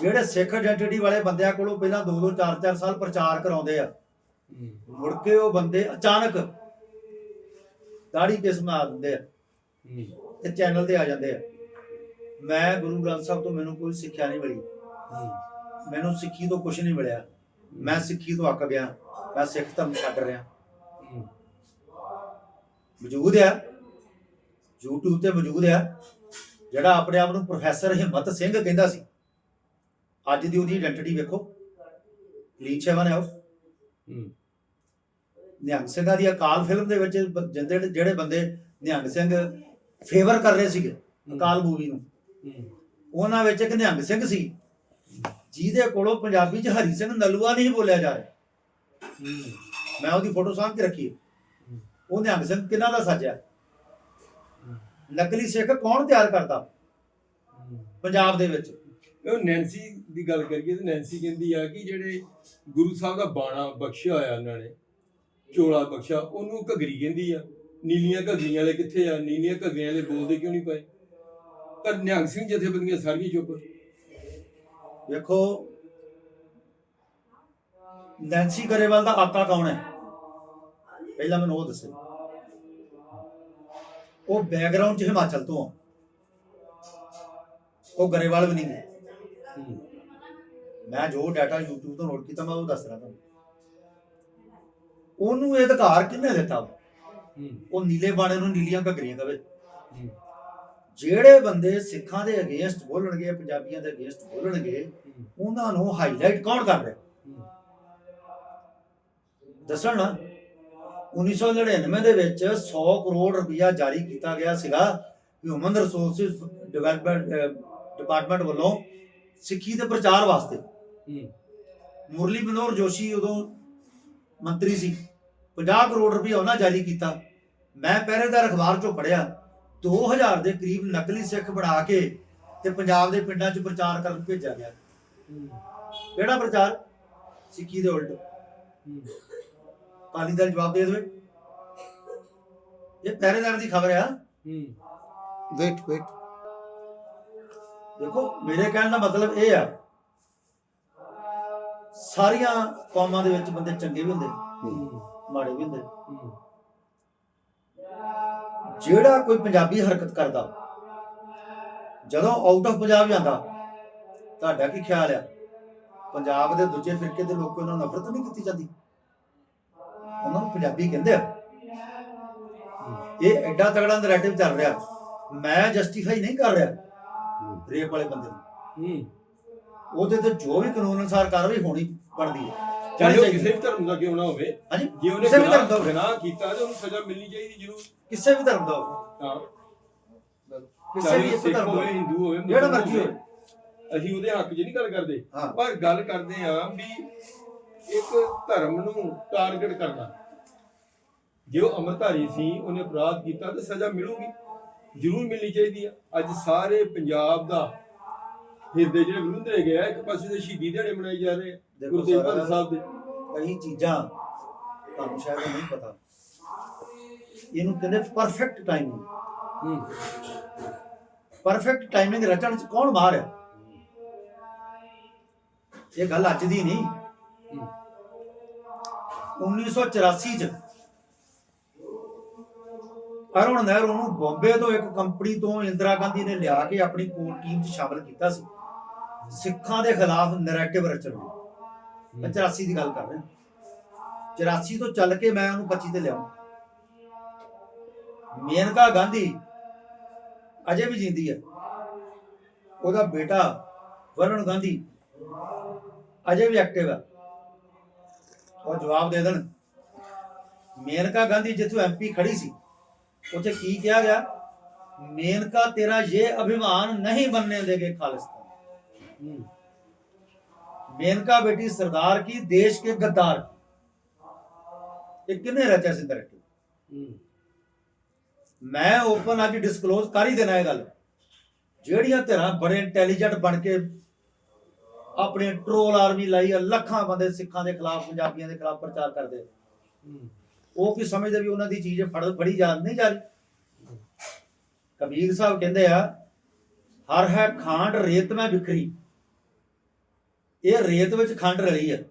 ਜਿਹੜੇ ਸਿੱਖ ਆਇਡੈਂਟੀਟੀ ਵਾਲੇ ਬੰਦਿਆਂ ਕੋਲੋਂ ਪਹਿਲਾਂ 2-2 4-4 ਸਾਲ ਪ੍ਰਚਾਰ ਕਰਾਉਂਦੇ ਆ। ਮੁੜ ਕੇ ਉਹ ਬੰਦੇ ਅਚਾਨਕ ਦਾੜੀ ਕਿਸਮ ਆ ਦਿੰਦੇ ਆ? ਤੇ ਚੈਨਲ ਤੇ ਆ ਜਾਂਦੇ ਆ। ਮੈਂ ਗੁਰੂ ਗ੍ਰੰਥ ਸਾਹਿਬ ਤੋਂ ਮੈਨੂੰ ਕੋਈ ਸਿੱਖਿਆ ਨਹੀਂ ਮਿਲੀ। ਮੈਨੂੰ ਸਿੱਖੀ ਤੋਂ ਕੁਝ ਨਹੀਂ ਮਿਲਿਆ। ਮੈਂ ਸਿੱਖੀ ਤੋਂ ਅੱਕ ਗਿਆ ਮੈਂ ਸਿੱਖ ਧਰਮ ਛੱਡ ਰਿਹਾ। ਮੌਜੂਦ ਆ YouTube ਤੇ ਮੌਜੂਦ ਆ ਜਿਹੜਾ ਆਪਣੇ ਆਪ ਨੂੰ ਪ੍ਰੋਫੈਸਰ ਹਿੰਮਤ ਸਿੰਘ ਕਹਿੰਦਾ ਸੀ। ਅੱਜ ਦੀ ਉਹਦੀ ਆਇਡੈਂਟੀਟੀ ਵੇਖੋ। ਕਲੀਨ ਸ਼ੈਵਨ ਹੈ ਉਹ। ਨਿਹੰਗ ਸਿੰਘਾਂ ਦੀ ਅਕਾਲ ਫਿਲਮ ਦੇ ਵਿੱਚ ਜਿਹੜੇ ਜਿਹੜੇ ਬੰਦੇ ਨਿਹੰਗ ਸਿੰਘ ਫੇਵਰ ਕਰ ਰਹੇ ਸੀਗੇ ਅਕਾਲ ਮੂਵੀ ਨੂੰ। ਉਹਨਾਂ ਵਿੱਚ ਇੱਕ ਨਿਹੰਗ ਸਿੰਘ ਸੀ। ਜਿਹਦੇ ਕੋਲੋਂ ਪੰਜਾਬੀ 'ਚ ਹਰੀ ਸਿੰਘ ਨਲੂਆ ਨਹੀਂ ਬੋਲਿਆ ਜਾ ਰਿਹਾ। ਮੈਂ ਉਹਦੀ ਫੋਟੋ ਸਾਂਭ ਕੇ ਰੱਖੀ ਉਹ ਨਿਹੰਗ ਸਿੰਘ ਕਿਹਨਾਂ ਦਾ ਸਾਜਿਆ? ਨਕਲੀ ਸਿੱਖ ਕੌਣ ਤਿਆਰ ਕਰਦਾ? ਪੰਜਾਬ ਦੇ ਵਿੱਚ। ਉਹ ਨੈਂਸੀ ਦੀ ਗੱਲ ਕਰੀਏ ਤੇ ਨੈਂਸੀ ਕਹਿੰਦੀ ਆ ਕਿ ਜਿਹੜੇ ਗੁਰੂ ਸਾਹਿਬ ਦਾ ਬਾਣਾ ਬਖਸ਼ਿਆ ਹੋਇਆ ਉਹਨਾਂ ਨੇ ਚੋਲਾ ਬਖਸ਼ਾ ਉਹਨੂੰ ਘਗਰੀ ਕਹਿੰਦੀ ਆ ਨੀਲੀਆਂ ਘਗਰੀਆਂ ਵਾਲੇ ਕਿੱਥੇ ਆ? ਨੀਲੀਆਂ ਘਗਰੀਆਂ ਵਾਲੇ ਬੋਲਦੇ ਕਿਉਂ ਨਹੀਂ ਪਏ? ਪਰ ਨਿਹੰਗ ਸਿੰਘ ਜਥੇਬੰਦੀਆਂ ਸਾਰੀਆਂ ਚੁੱਪ। ਵੇਖੋ। ਨੈਂਸੀ ਗਰੇਵਾਲ ਦਾ ਆਕਾ ਕੌਣ ਹੈ? ਪਹਿਲਾਂ ਮੈਨੂੰ ਉਹ ਦੱਸੇ। ਉਹ ਬੈਕਗ੍ਰਾਉਂਡ ਚ ਹਿਮਾਚਲ ਤੋਂ ਆ। ਉਹ ਗਰੇਵਾਲ ਵੀ ਨਹੀਂ ਮੈਂ ਜੋ ਡਾਟਾ YouTube ਤੋਂ ਨੋਟ ਕੀਤਾ ਮੈਂ ਉਹ ਦੱਸ ਰਿਹਾ ਤੁਹਾਨੂੰ। ਉਹਨੂੰ ਇਹ ਅਧਿਕਾਰ ਕਿਹਨੇ ਦਿੱਤਾ ਉਹ ਨੀਲੇ ਬਾਣੇ ਨੂੰ ਨੀਲੀਆਂ ਘੱਗਰੀਆਂ ਕਵੇ ਜਿਹੜੇ ਬੰਦੇ ਸਿੱਖਾਂ ਦੇ ਅਗੇਂਸਟ ਬੋਲਣਗੇ, ਪੰਜਾਬੀਆਂ ਦੇ ਅਗੇਂਸਟ ਬੋਲਣਗੇ, ਉਹਨਾਂ ਨੂੰ ਹਾਈਲਾਈਟ ਕੌਣ ਕਰ ਦੱਸਣ ਨਾ 1999 ਦੇ ਵਿੱਚ 100 ਕਰੋੜ ਰੁਪਇਆ ਜਾਰੀ ਕੀਤਾ ਗਿਆ ਸੀਗਾ ਹਿਊਮਨ ਰਿਸੋਰਸਿਸ ਡਿਵੈਲਪਮੈਂਟ ਡਿਪਾਰਟਮੈਂਟ ਵੱਲੋਂ ਸਿੱਖੀ ਦੇ ਪ੍ਰਚਾਰ ਵਾਸਤੇ। ਮੁਰਲੀ ਮਨੋਹਰ ਜੋਸ਼ੀ ਉਦੋਂ ਮੰਤਰੀ ਸੀ। 50 ਕਰੋੜ ਰੁਪਇਆ ਉਹਨਾਂ ਜਾਰੀ ਕੀਤਾ। ਮੈਂ ਪਹਿਰੇਦਾਰ ਅਖਬਾਰ ਚੋਂ ਪੜਿਆ 2000 ਦੇ ਕਰੀਬ ਨਕਲੀ ਸਿੱਖ ਬਣਾ ਕੇ ਤੇ ਪੰਜਾਬ ਦੇ ਪਿੰਡਾਂ 'ਚ ਪ੍ਰਚਾਰ ਕਰਨ ਭੇਜਿਆ ਗਿਆ। ਕਿਹੜਾ ਪ੍ਰਚਾਰ? ਸਿੱਖੀ ਦੇ ਉਲਟ। ਹੂੰ ਅਕਾਲੀ ਦਲ ਜਵਾਬ ਦੇ ਦੇਵੇ। ਇਹ ਪਹਿਰੇਦਾਰ ਦੀ ਖਬਰ ਆ। ਵੇਟ ਵੇਟ ਦੇਖੋ ਮੇਰੇ ਕਹਿਣ ਦਾ ਮਤਲਬ ਇਹ ਆ ਸਾਰੀਆਂ ਕੌਮਾਂ ਦੇ ਵਿੱਚ ਬੰਦੇ ਚੰਗੇ ਵੀ ਹੁੰਦੇ ਮਾੜੇ ਵੀ ਹੁੰਦੇ ਜਿਹੜਾ ਕੋਈ ਪੰਜਾਬੀ ਹਰਕਤ ਕਰਦਾ ਜਦੋਂ ਆਊਟ ਆਫ ਪੰਜਾਬ ਜਾਂਦਾ ਤੁਹਾਡਾ ਕੀ ਖਿਆਲ ਆ? ਪੰਜਾਬ ਦੇ ਦੂਜੇ ਫਿਰਕੇ ਦੇ ਲੋਕਾਂ ਨੂੰ ਨਫ਼ਰਤ ਨਹੀਂ ਕੀਤੀ ਜਾਂਦੀ? ਉਹਨਾਂ ਨੂੰ ਪੰਜਾਬੀ ਕਹਿੰਦੇ ਆ। ਇਹ ਐਡਾ ਤਗੜਾ ਨੈਰੇਟਿਵ ਚੱਲ ਰਿਹਾ। ਮੈਂ ਜਸਟੀਫਾਈ ਨਹੀਂ ਕਰ ਰਿਹਾ ਰੇਪ ਵਾਲੇ ਬੰਦੇ ਨੂੰ। ਹੂੰ। ਉਹਦੇ ਤੇ ਜੋ ਵੀ ਕਾਨੂੰਨ ਅਨੁਸਾਰ ਕਾਰਵਾਈ ਹੋਣੀ ਬਣਦੀ ਹੈ। ਚਾਹੇ ਉਹ ਚਾਹੀਦੀ ਕਿਸੇ। ਵੀ ਧਰਮ ਦਾ ਕਿਉਂ ਨਾ ਹੋਵੇ ਹਾਂਜੀ ਜੇ ਉਹਨੇ ਕਿਸੇ ਵੀ ਧਰਮ ਦਾ ਹੋਵੇ। ਗੁਨਾਹ ਕੀਤਾ ਤੇ ਉਹਨੂੰ ਸਜ਼ਾ ਮਿਲਣੀ ਚਾਹੀਦੀ ਜ਼ਰੂਰ। ਕਿਸੇ ਵੀ ਧਰਮ ਦਾ ਹੋਵੇ। ਹਾਂ। ਕਿਸੇ ਚਾਹੇ ਵੀ ਇੱਕ ਸਿੱਖ ਧਰਮ ਦਾ ਹੋਵੇ ਹੋਵੇ। ਹਿੰਦੂ ਹੋਵੇ ਜਿਹੜਾ ਮੁਸਲਮਾਨ ਮਰਜ਼ੀ ਹੋਵੇ ਅਸੀਂ ਉਹਦੇ ਹੱਕ 'ਚ ਨਹੀਂ ਗੱਲ ਕਰਦੇ। ਹਾਂ। ਪਰ ਗੱਲ ਕਰਦੇ ਆ ਵੀ ਇੱਕ ਧਰਮ ਨੂੰ ਟਾਰਗੇਟ ਕਰਨਾ। ਜੇ ਉਹ ਅਮਰਧਾਰੀ ਸੀ ਉਹਨੇ ਅਪਰਾਧ ਕੀਤਾ ਤੇ ਸਜ਼ਾ ਮਿਲੂਗੀ ਜ਼ਰੂਰ ਮਿਲਣੀ ਚਾਹੀਦੀ ਆ। ਅੱਜ ਸਾਰੇ ਪੰਜਾਬ ਦਾ ਹਿਰਦੇ ਜਿਹੜੇ ਵਿਰੁੱਧੇ ਗਿਆ ਇੱਕ ਪਾਸੇ ਤੇ ਸ਼ਹੀਦੀ ਦਿਹਾੜੇ ਮਨਾਏ ਜਾ ਰਹੇ ਆ। ਦੇਖੋ ਗੁਰੂ ਤੇਗ ਸਰ, ਬਹਾਦਰ ਸਾਹਿਬ ਦੇ। ਕਈ ਚੀਜ਼ਾਂ ਤੁਹਾਨੂੰ ਸ਼ਾਇਦ ਨਹੀਂ ਪਤਾ। ਇਹਨੂੰ ਕਹਿੰਦੇ ਪਰਫੈਕਟ ਟਾਈਮਿੰਗ ਹੂੰ। ਪਰਫੈਕਟ ਟਾਈਮਿੰਗ ਰਚਣ ਚ ਕੌਣ ਮਾਰ ਹੈ ਇਹ ਗੱਲ ਅੱਜ ਦੀ ਨਹੀਂ। ਹੂੰ। 1984 ਚ ਅਰੁਣ ਨਹਿਰੂ ਨੂੰ ਬੰਬੇ ਤੋਂ ਇੱਕ ਕੰਪਨੀ ਤੋਂ ਇੰਦਰਾ ਗਾਂਧੀ ਨੇ ਲਿਆ ਕੇ ਆਪਣੀ ਕੋਰ ਟੀਮ 'ਚ ਸ਼ਾਮਲ ਕੀਤਾ ਸੀ। ਸਿੱਖਾਂ ਦੇ ਖਿਲਾਫ ਨੈਰੇਟਿਵ ਰਚਣ ਲਈ। ਮੈਂ 84 ਦੀ ਗੱਲ ਕਰ ਰਿਹਾ। 84 ਤੋਂ ਚੱਲ ਕੇ ਮੈਂ ਉਹਨੂੰ 25 ਤੇ ਲਿਆਉਂ ਮੇਨਕਾ ਗਾਂਧੀ ਅਜੇ ਵੀ ਜਿੰਦੀ ਹੈ। ਉਹਦਾ ਬੇਟਾ ਵਰੁਣ ਗਾਂਧੀ ਅਜੇ ਵੀ ਐਕਟਿਵ ਹੈ। ਉਹ ਜਵਾਬ ਦੇ ਦੇਣ। ਮੇਨਕਾ ਗਾਂਧੀ ਜਿੱਥੋਂ ਐਮਪੀ ਖੜੀ ਸੀ, ਉੱਥੇ ਕੀ ਕਿਹਾ ਗਿਆ? ਮੇਨਕਾ ਤੇਰਾ ਇਹ ਅਭਿਮਾਨ ਨਹੀਂ ਬਣਨੇ ਦੇਗੇ ਖਾਲਿਸਤਾਨ मेनका बेटी सरदार की देश के गद्दार ਇਹ ਕਿੰਨੇ ਰਚਿਆ ਸੀ ਨੈਰੇਟਿਵ ਹੂੰ ਮੈਂ ਓਪਨ ਅੱਜ ਡਿਸਕਲੋਜ਼ ਕਰ ਹੀ ਦੇਣਾ ਇਹ ਗੱਲ ਜਿਹੜੀਆਂ ਧਿਰਾਂ ਬੜੇ ਇੰਟੈਲੀਜੈਂਟ ਬਣ ਕੇ ਆਪਣੇ ਟ੍ਰੋਲ ਆਰਮੀ ਲਾਈ ਆ ਲੱਖਾਂ ਬੰਦੇ ਸਿੱਖਾਂ ਦੇ ਖਿਲਾਫ ਪੰਜਾਬੀਆਂ ਦੇ ਖਿਲਾਫ ਪ੍ਰਚਾਰ ਕਰਦੇ ਹੂੰ ਉਹ ਕੀ ਸਮਝਦੇ ਵੀ ਉਹਨਾਂ ਦੀ ਚੀਜ਼ ਫੜ ਫੜੀ ਜਾ ਨਹੀਂ ਜਾ ਰਹੀ ਕਬੀਰ ਸਾਹਿਬ ਕਹਿੰਦੇ ਆ ਹਰ ਹੈ ਖਾਂਡ ਰੇਤ ਮੈਂ ਵਿਖਰੀ ਇਹ ਰੇਤ ਵਿੱਚ ਖੰਡ ਰਲੀ ਹੈ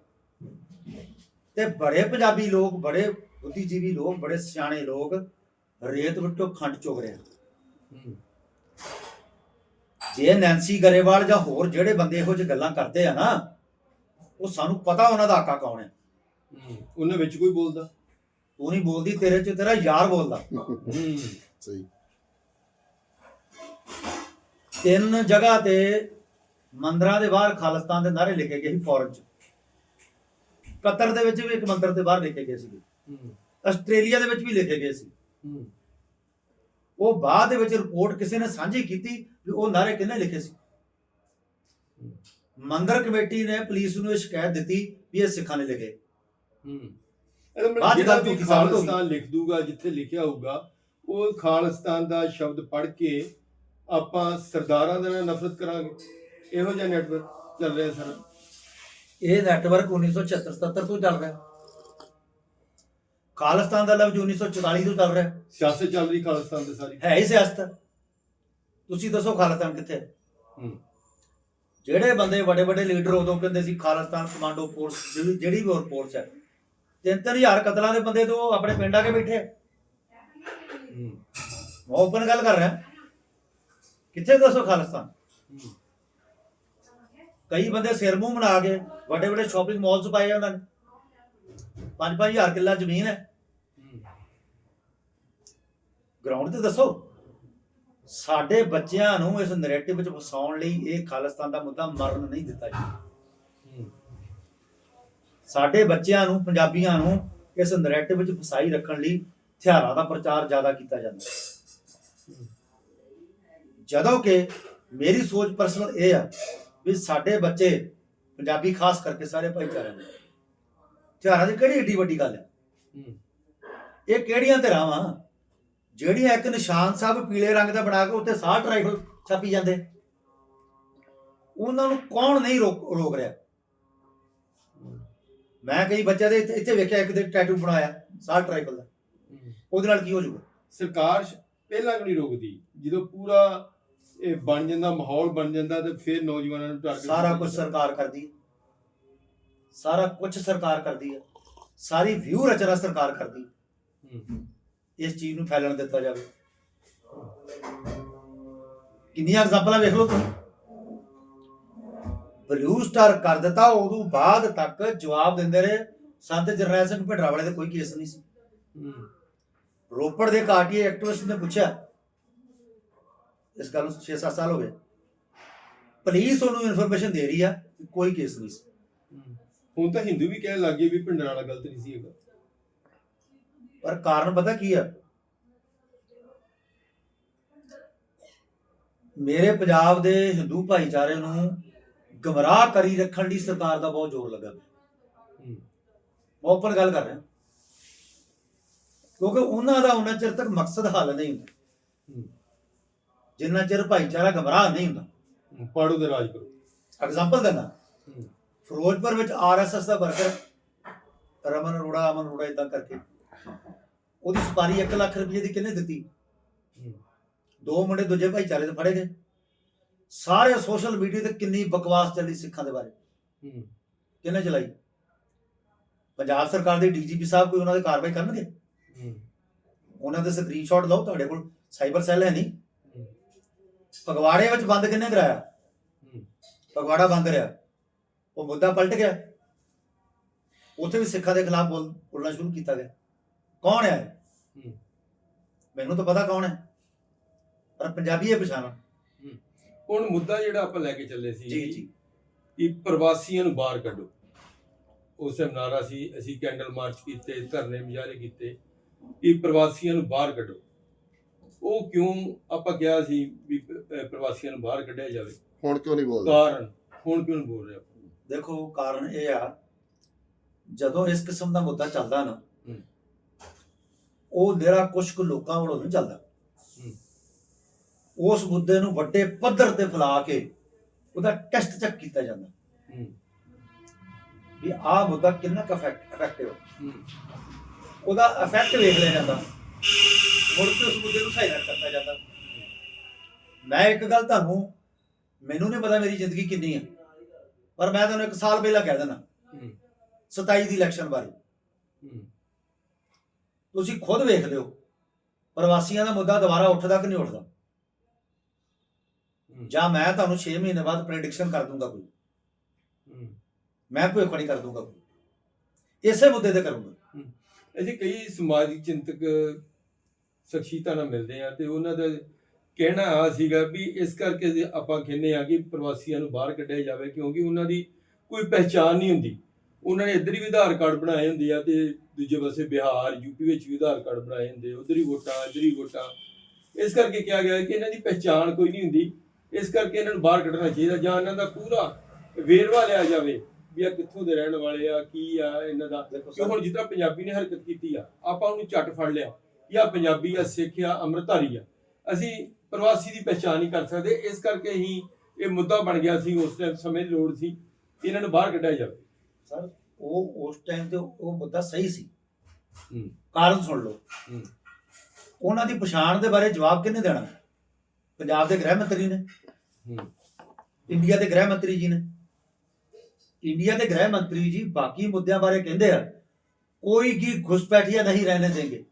ਤੇ ਬੜੇ ਪੰਜਾਬੀ ਲੋਕ ਬੜੇ ਬੁੱਧੀਜੀਵੀ ਲੋਕ ਬੜੇ ਸਿਆਣੇ ਲੋਕ ਰੇਤ ਵਿੱਚੋਂ ਖੰਡ ਚੁਗ ਰਹੇ ਜੇ ਨੈਂਸੀ ਗਰੇਵਾਲ ਜਾਂ ਹੋਰ ਜਿਹੜੇ ਬੰਦੇ ਇਹੋ ਜਿਹੇ ਗੱਲਾਂ ਕਰਦੇ ਆ ਨਾ ਉਹ ਸਾਨੂੰ ਪਤਾ ਉਹਨਾਂ ਦਾ ਆਕਾ ਕੌਣ ਹੈ ਉਹਨਾਂ ਵਿੱਚ ਕੋਈ ਬੋਲਦਾ? ਤੂੰ ਨਹੀਂ ਬੋਲਦੀ ਤੇਰੇ ਚ ਤੇਰਾ ਯਾਰ ਬੋਲਦਾ। ਸਹੀ। ਤਿੰਨ ਜਗ੍ਹਾ ਤੇ ਮੰਦਰਾਂ ਦੇ ਬਾਹਰ ਖਾਲਿਸਤਾਨ ਦੇ ਨਾਰੇ ਲਿਖੇ ਗਏ ਸੀ ਫੌਰਨ ਚ। ਕਤਰ ਦੇ ਵਿੱਚ ਵੀ ਇੱਕ ਮੰਦਰ ਦੇ ਬਾਹਰ ਲਿਖੇ ਗਏ ਹੂੰ। ਆਸਟ੍ਰੇਲੀਆ ਦੇ ਵਿੱਚ ਵੀ ਲਿਖੇ ਗਏ ਸੀ। ਹੂੰ। ਉਹ ਬਾਅਦ ਦੇ ਵਿੱਚ ਰਿਪੋਰਟ ਕਿਸੇ ਨੇ ਸਾਂਝੀ ਕੀਤੀ ਵੀ ਉਹ ਨਾਰੇ ਕਿਹਨੇ ਲਿਖੇ ਸੀ। ਮੰਦਰ ਕਮੇਟੀ ਨੇ ਪੁਲਿਸ ਨੂੰ ਇਹ ਸ਼ਿਕਾਇਤ ਦਿੱਤੀ ਵੀ ਇਹ ਸਿੱਖਾਂ ਨੇ ਲਿਖੇ। ਬਾਅਦ ਗੱਲ। ਖਾਲਿਸਤਾਨ ਲਿਖ ਦੂਗਾ ਜਿੱਥੇ ਲਿਖਿਆ ਹੋਊਗਾ ਉਹ ਖਾਲਿਸਤਾਨ ਦਾ ਸ਼ਬਦ ਪੜ੍ਹ ਕੇ ਆਪਾਂ ਸਰਦਾਰਾਂ ਦੇ ਨਾਲ ਨਫ਼ਰਤ ਕਰਾਂਗੇ। ਇਹੋ ਜਿਹਾ ਨੈਟਵਰਕ ਚੱਲ ਰਿਹਾ ਸਰ। ਇਹ ਨੈਟਵਰਕ 1976 ਤੋਂ ਚੱਲ ਰਿਹਾ। ਖਾਲਿਸਤਾਨ ਦਾ ਲਫ਼ਜ਼ 1944 ਤੋਂ ਚੱਲ ਰਿਹਾ। ਸਿਆਸਤ ਚੱਲ ਰਹੀ ਖਾਲਿਸਤਾਨ ਦੇ ਸਾਰੀ। ਹੈ ਹੀ ਸਿਆਸਤ। ਤੁਸੀਂ ਦੱਸੋ ਖਾਲਿਸਤਾਨ ਕਿੱਥੇ ਹੈ? ਹੂੰ। ਜਿਹੜੇ ਬੰਦੇ ਵੱਡੇ ਵੱਡੇ ਲੀਡਰ ਉਦੋਂ ਕਹਿੰਦੇ ਸੀ ਖਾਲਿਸਤਾਨ ਕਮਾਂਡੋ ਫੋਰਸ ਜਿਹੜੀ ਜਿਹੜੀ ਵੀ ਹੋਰ ਫੋਰਸ ਹੈ। ਤਿੰਨ ਤਿੰਨ ਹਜ਼ਾਰ ਕਤਲਾਂ ਦੇ ਬੰਦੇ ਤੋਂ ਆਪਣੇ ਪਿੰਡ ਆ ਕੇ ਬੈਠੇ ਆ। ਹੂੰ। ਮੈਂ ਓਪਨ ਗੱਲ ਕਰ ਰਿਹਾ। ਕਿੱਥੇ ਦੱਸੋ ਖਾਲਿਸਤਾਨ? ਹੂੰ। ਕਈ ਬੰਦੇ ਸਿਰ ਮੂੰਹ ਬਣਾ ਕੇ ਵੱਡੇ ਵੱਡੇ ਸ਼ਾਪਿੰਗ ਮਾਲਸ ਪਾਏ ਆ ਉਹਨਾਂ ਨੇ। 5-5000 ਕਿੱਲਾ ਜ਼ਮੀਨ ਹੈ। ਗਰਾਊਂਡ ਤੇ ਦੱਸੋ। ਸਾਡੇ ਬੱਚਿਆਂ ਨੂੰ ਇਸ ਨੈਰੇਟਿਵ ਵਿੱਚ ਫਸਾਉਣ ਲਈ ਇਹ ਖਾਲਿਸਤਾਨ ਦਾ ਮੁੱਦਾ ਮਰਨ ਨਹੀਂ ਦਿੱਤਾ ਜੀ ਸਾਡੇ ਬੱਚਿਆਂ ਨੂੰ, ਪੰਜਾਬੀਆਂ ਨੂੰ ਇਸ ਨੈਰੇਟਿਵ ਵਿੱਚ ਫਸਾਈ ਰੱਖਣ ਲਈ ਹਥਿਆਰਾਂ ਦਾ ਪ੍ਰਚਾਰ ਜ਼ਿਆਦਾ ਕੀਤਾ ਜਾਂਦਾ ਜਦੋਂ ਕਿ ਮੇਰੀ ਸੋਚ ਪਰਸਨਲ ਇਹ ਆ ਵੀ ਸਾਡੇ ਬੱਚੇ ਪੰਜਾਬੀ ਖਾਸ ਕਰਕੇ ਸਾਰੇ ਭਾਈਚਾਰੇ ਦੇ। ਹਥਿਆਰਾਂ ਦੀ ਕਿਹੜੀ ਏਡੀ ਵੱਡੀ ਗੱਲ ਹੈ? ਇਹ ਕਿਹੜੀਆਂ ਧਿਰਾਂ ਵਾਂ? ਜਿਹੜੀਆਂ ਇੱਕ ਨਿਸ਼ਾਨ ਸਾਹਿਬ ਪੀਲੇ ਰੰਗ ਦਾ ਬਣਾ ਕੇ ਉੱਤੇ 60 ਰਾਈਫਲ ਛਾਪੀ ਜਾਂਦੇ? ਉਹਨਾਂ ਨੂੰ ਕੌਣ ਨਹੀਂ ਰੋਕ ਰੋਕ ਰਿਹਾ? ਮੈਂ ਕਈ ਬੱਚਿਆਂ ਦੇ ਇੱਥੇ ਵੇਖਿਆ ਇੱਕ ਦੇ ਟੈਟੂ ਬਣਾਇਆ 60 ਰਾਈਫਲ ਦਾ। ਉਹਦੇ ਨਾਲ ਕੀ ਹੋ ਜਾਊਗਾ? ਸਰਕਾਰ ਪਹਿਲਾਂ ਕਿਉਂ ਨਹੀਂ ਰੋਕਦੀ? ਜਦੋਂ ਪੂਰਾ ਇਹ ਬਣ ਜਾਂਦਾ ਮਾਹੌਲ ਬਣ ਜਾਂਦਾ ਤੇ ਫਿਰ ਨੌਜਵਾਨਾਂ ਨੂੰ ਟਾਰਗੇਟ ਸਾਰਾ ਕੁਝ ਸਰਕਾਰ ਕਰਦੀ ਹੈ। ਸਾਰਾ ਕੁਝ ਸਰਕਾਰ ਕਰਦੀ ਹੈ। ਸਾਰੀ ਵਿਊ ਰਚਨਾ ਸਰਕਾਰ ਕਰਦੀ ਇਸ ਚੀਜ਼ ਨੂੰ ਫੈਲਣ ਦਿੱਤਾ ਜਾਵੇ। ਕਿੰਨੀਆਂ ਐਗਜ਼ਾਮਪਲਾਂ ਵੇਖ ਲਓ ਤੁਸੀਂ। ਬਲੂ ਸਟਾਰ ਕਰ ਦਿੱਤਾ ਉਦੋਂ ਬਾਅਦ ਤੱਕ ਜਵਾਬ ਦਿੰਦੇ ਰਹੇ। ਸੰਤ ਜਰਨੈਲ ਸਿੰਘ ਭਿੰਡਰਾ ਵਾਲੇ ਦੇ ਕੋਈ ਕੇਸ ਨਹੀਂ ਸੀ। ਰੋਪੜ ਦੇ ਕਾਰਟੀ ਐਕਟਿਵਿਸਟ ਨੇ ਪੁੱਛਿਆ ਇਸ ਗੱਲ ਨੂੰ 6-7 ਸਾਲ ਹੋ ਗਏ। ਪੁਲਿਸ ਉਹਨੂੰ ਇਨਫੋਰਮੇਸ਼ਨ ਦੇ ਰਹੀ ਆ ਕਿ ਕੋਈ ਕੇਸ ਨਹੀਂ ਸੀ। ਹੁਣ ਤਾਂ ਹਿੰਦੂ ਵੀ ਕਹਿਣ ਲੱਗੇ ਵੀ ਭਿੰਡਰਾਂ ਵਾਲਾ ਗਲਤ ਨਹੀਂ ਸੀ ਹੈਗਾ। ਪਰ ਕਾਰਨ ਪਤਾ ਕੀ ਆ? ਮੇਰੇ ਪੰਜਾਬ ਦੇ ਹਿੰਦੂ ਭਾਈਚਾਰੇ ਨੂੰ ਗਮਰਾਹ ਕਰੀ ਰੱਖਣ ਲਈ ਸਰਕਾਰ ਦਾ ਬਹੁਤ ਜ਼ੋਰ ਲੱਗਾ। ਮੈਂ ਓਪਨ ਗੱਲ ਕਰ ਰਿਹਾ। ਕਿਉਂਕਿ ਉਹਨਾਂ ਦਾ ਉਹਨਾਂ ਚਿਰ ਤੱਕ ਮਕਸਦ ਹੱਲ ਨਹੀਂ ਹੁੰਦਾ। ਜਿੰਨਾ ਚਿਰ ਭਾਈਚਾਰਾ ਗਮਰਾਹ ਨਹੀਂ ਹੁੰਦਾ। ਪਾੜੋ ਦੇ ਰਾਜ ਕਰੋ। ਐਗਜ਼ਾਮਪਲ ਦਿੰਦਾ। ਹੂੰ। ਫਿਰੋਜ਼ਪੁਰ ਵਿੱਚ ਆਰਐਸਐਸ ਦਾ ਵਰਕਰ ਰਮਨ ਅਰੋੜਾ ਅਮਨ ਅਰੋੜਾ ਇਦਾਂ ਕਰਕੇ। ਉਹਦੀ ਸੁਪਾਰੀ 1 ਲੱਖ ਰੁਪਏ ਦੀ ਕਿਹਨੇ ਦਿੱਤੀ? ਹੂੰ। ਦੋ ਮੁੰਡੇ ਦੂਜੇ ਭਾਈਚਾਰੇ ਦੇ ਫੜੇ ਗਏ। ਸਾਰੇ ਸੋਸ਼ਲ ਮੀਡੀਆ ਤੇ ਕਿੰਨੀ ਬਕਵਾਸ ਚੱਲੀ ਸਿੱਖਾਂ ਦੇ ਬਾਰੇ। ਹੂੰ। ਕਿਹਨੇ ਚਲਾਈ? ਪੰਜਾਬ ਸਰਕਾਰ ਦੇ ਡੀਜੀਪੀ ਸਾਹਿਬ ਕੋਈ ਉਹਨਾਂ ਦੇ ਕਾਰਵਾਈ ਕਰਨਗੇ? ਹੂੰ। ਉਹਨਾਂ ਦੇ ਸਕਰੀਨਸ਼ਾਟ ਲਓ ਤੁਹਾਡੇ ਕੋਲ। ਸਾਈਬਰ ਸੈੱਲ ਹੈ ਨਹੀਂ। ਫਗਵਾੜੇ ਵਿੱਚ ਬੰਦ ਕਿੰਨੇ ਕਰਾਇਆ। ਫਗਵਾੜਾ ਬੰਦ ਰਿਹਾ ਉਹ ਮੁੱਦਾ ਪਲਟ ਗਿਆ। ਉੱਥੇ ਵੀ ਸਿੱਖਾਂ ਦੇ ਖਿਲਾਫ ਬੋਲ ਬੋਲਣਾ ਸ਼ੁਰੂ ਕੀਤਾ ਗਿਆ। ਕੌਣ ਹੈ ਇਹ? ਮੈਨੂੰ ਤਾਂ ਪਤਾ ਕੌਣ ਹੈ। ਪਰ ਪੰਜਾਬੀ ਹੈ ਪਛਾਣ। ਹੁਣ ਮੁੱਦਾ ਜਿਹੜਾ ਆਪਾਂ ਲੈ ਕੇ ਚੱਲੇ ਸੀ ਜੀ ਜੀ। ਕਿ ਪ੍ਰਵਾਸੀਆਂ ਨੂੰ ਬਾਹਰ ਕੱਢੋ। ਉਸ ਟਾਈਮ ਨਾਰਾ ਸੀ ਅਸੀਂ ਕੈਂਡਲ ਮਾਰਚ ਕੀਤੇ ਧਰਨੇ ਮੁਜ਼ਾਹਰੇ ਕੀਤੇ ਕਿ ਪ੍ਰਵਾਸੀਆਂ ਨੂੰ ਬਾਹਰ ਕੱਢੋ। ਉਹ ਕਿਉਂ ਆਪਾਂ ਕਿਹਾ ਸੀ ਵੀ ਪ੍ਰਵਾਸੀਆਂ ਨੂੰ ਬਾਹਰ ਕੱਢਿਆ ਜਾਵੇ? ਹੁਣ ਕਿਉਂ ਨਹੀਂ ਬੋਲਦਾ? ਕਾਰਨ ਹੁਣ ਕਿਉਂ ਨਹੀਂ ਬੋਲ ਰਿਹਾ ਦੇਖੋ ਕਾਰਨ ਇਹ ਆ ਜਦੋਂ ਇਸ ਕਿਸਮ ਦਾ ਮੁੱਦਾ ਚੱਲਦਾ ਨਾ। ਉਹ ਨਿਹਰਾ ਕੁਝ ਕੁ ਲੋਕਾਂ ਵੱਲੋਂ ਨਹੀਂ ਚੱਲਦਾ। ਉਸ ਮੁੱਦੇ ਨੂੰ ਵੱਡੇ ਪੱਧਰ ਤੇ ਫੈਲਾ ਕੇ ਉਹਦਾ ਟੈਸਟ ਚੈੱਕ ਕੀਤਾ ਜਾਂਦਾ। ਵੀ ਆਹ ਮੁੱਦਾ ਕਿੰਨਾ ਕੁ ਇਫੈਕਟਿਵ ਹੂੰ। ਉਹਦਾ ਇਫੈਕਟ ਵੇਖ ਲਿਆ ਜਾਂਦਾ। ਮੁੜ ਕੇ ਉਸ ਮੁੱਦੇ ਨੂੰ ਸਾਈਲੈਂਟ ਕਰਤਾ ਜਾਂਦਾ। ਮੈਂ ਇੱਕ ਗੱਲ ਤੁਹਾਨੂੰ ਮੈਨੂੰ ਨਹੀਂ ਪਤਾ ਮੇਰੀ ਜ਼ਿੰਦਗੀ ਕਿੰਨੀ ਹੈ ਪਰ ਮੈਂ ਤੁਹਾਨੂੰ ਇੱਕ ਸਾਲ ਪਹਿਲਾਂ ਕਹਿ ਦਿੰਦਾ। ਹੂੰ। 27 ਦੀ ਇਲੈਕਸ਼ਨ ਬਾਰੇ। ਤੁਸੀਂ ਖੁਦ ਵੇਖ ਲਿਓ ਪ੍ਰਵਾਸੀਆਂ ਦਾ ਮੁੱਦਾ ਦੁਬਾਰਾ ਉੱਠਦਾ ਕਿ ਨਹੀਂ ਉੱਠਦਾ। ਜਾਂ ਮੈਂ ਤੁਹਾਨੂੰ 6 ਮਹੀਨੇ ਬਾਅਦ ਪ੍ਰੈਡਿਕਸ਼ਨ ਕਰ ਦੂੰਗਾ ਕੋਈ। ਮੈਂ ਭਵਿੱਖਬਾਣੀ ਕਰ ਦੂੰਗਾ ਕੋਈ। ਇਸੇ ਮੁੱਦੇ ਤੇ ਕਰੂੰਗਾ। ਅਸੀਂ ਕਈ ਸਮਾਜਿਕ ਚਿੰਤਕ ਸ਼ਖਸੀਅਤਾਂ ਨਾਲ ਮਿਲਦੇ ਆ ਤੇ ਉਹਨਾਂ ਦਾ ਕਹਿਣਾ ਆ ਸੀਗਾ ਵੀ ਇਸ ਕਰਕੇ ਅਸੀਂ ਆਪਾਂ ਕਹਿੰਦੇ ਆ ਕਿ ਪ੍ਰਵਾਸੀਆਂ ਨੂੰ ਬਾਹਰ ਕੱਢਿਆ ਜਾਵੇ ਕਿਉਂਕਿ ਉਹਨਾਂ ਦੀ ਕੋਈ ਪਹਿਚਾਨ ਨਹੀਂ ਹੁੰਦੀ। ਉਹਨਾਂ ਨੇ ਇੱਧਰ ਹੀ ਵੀ ਆਧਾਰ ਕਾਰਡ ਬਣਾਏ ਹੁੰਦੇ ਆ ਤੇ ਦੂਜੇ ਪਾਸੇ ਬਿਹਾਰ ਯੂਪੀ ਵਿੱਚ ਵੀ ਆਧਾਰ ਕਾਰਡ ਬਣਾਏ ਹੁੰਦੇ ਉਧਰ ਹੀ ਵੋਟਾਂ, ਇੱਧਰ ਹੀ ਵੋਟਾਂ। ਇਸ ਕਰਕੇ ਕਿਹਾ ਗਿਆ ਕਿ ਇਹਨਾਂ ਦੀ ਪਹਿਚਾਣ ਕੋਈ ਨਹੀਂ ਹੁੰਦੀ। ਇਸ ਕਰਕੇ ਇਹਨਾਂ ਨੂੰ ਬਾਹਰ ਕੱਢਣਾ ਚਾਹੀਦਾ ਜਾਂ ਇਹਨਾਂ ਦਾ ਪੂਰਾ ਵੇਰਵਾ ਲਿਆ ਜਾਵੇ ਵੀ ਆ ਕਿੱਥੋਂ ਦੇ ਰਹਿਣ ਵਾਲੇ ਆ, ਕੀ ਆ, ਇਹਨਾਂ ਦਾ। ਦੇਖੋ ਹੁਣ ਜਿੱਦਾਂ ਪੰਜਾਬੀ ਨੇ ਹਰਕਤ ਕੀਤੀ ਆ, ਆਪਾਂ ਉਹਨੂੰ ਝੱਟ ਫੜ ਲਿਆ। ਆ ਪੰਜਾਬੀ ਆ ਸਿੱਖ ਆ ਅੰਮ੍ਰਿਤਧਾਰੀ ਆ। ਅਸੀਂ ਪ੍ਰਵਾਸੀ ਦੀ ਪਛਾਣ ਨਹੀਂ ਕਰ ਸਕਦੇ। ਇਸ ਕਰਕੇ ਹੀ ਇਹ ਮੁੱਦਾ ਬਣ ਗਿਆ ਸੀ ਉਸ ਟਾਈਮ ਸਮੇਂ ਲੋੜ ਸੀ ਇਹਨਾਂ ਨੂੰ ਬਾਹਰ ਕੱਢਿਆ ਜਾਵੇ। ਸਰ ਉਹ ਉਸ ਟਾਈਮ ਤੇ ਉਹ ਮੁੱਦਾ ਸਹੀ ਸੀ। ਹੂੰ। ਕਾਰਨ ਸੁਣ ਲਓ। ਹੂੰ। ਉਹਨਾਂ ਦੀ ਪਛਾਣ ਦੇ ਬਾਰੇ ਜਵਾਬ ਕਿਹਨੇ ਦੇਣਾ? ਪੰਜਾਬ ਦੇ ਗ੍ਰਹਿ ਮੰਤਰੀ ਨੇ। ਹੂੰ। ਇੰਡੀਆ ਦੇ ਗ੍ਰਹਿ ਮੰਤਰੀ ਜੀ ਨੇ। ਇੰਡੀਆ ਦੇ ਗ੍ਰਹਿ ਮੰਤਰੀ ਜੀ ਬਾਕੀ ਮੁੱਦਿਆਂ ਬਾਰੇ ਕਹਿੰਦੇ ਆ ਕੋਈ ਕੀ ਘੁਸਪੈਠੀਆ ਨਹੀਂ ਰਹਿਣੇ ਦੇਂਗੇ ਹੂੰ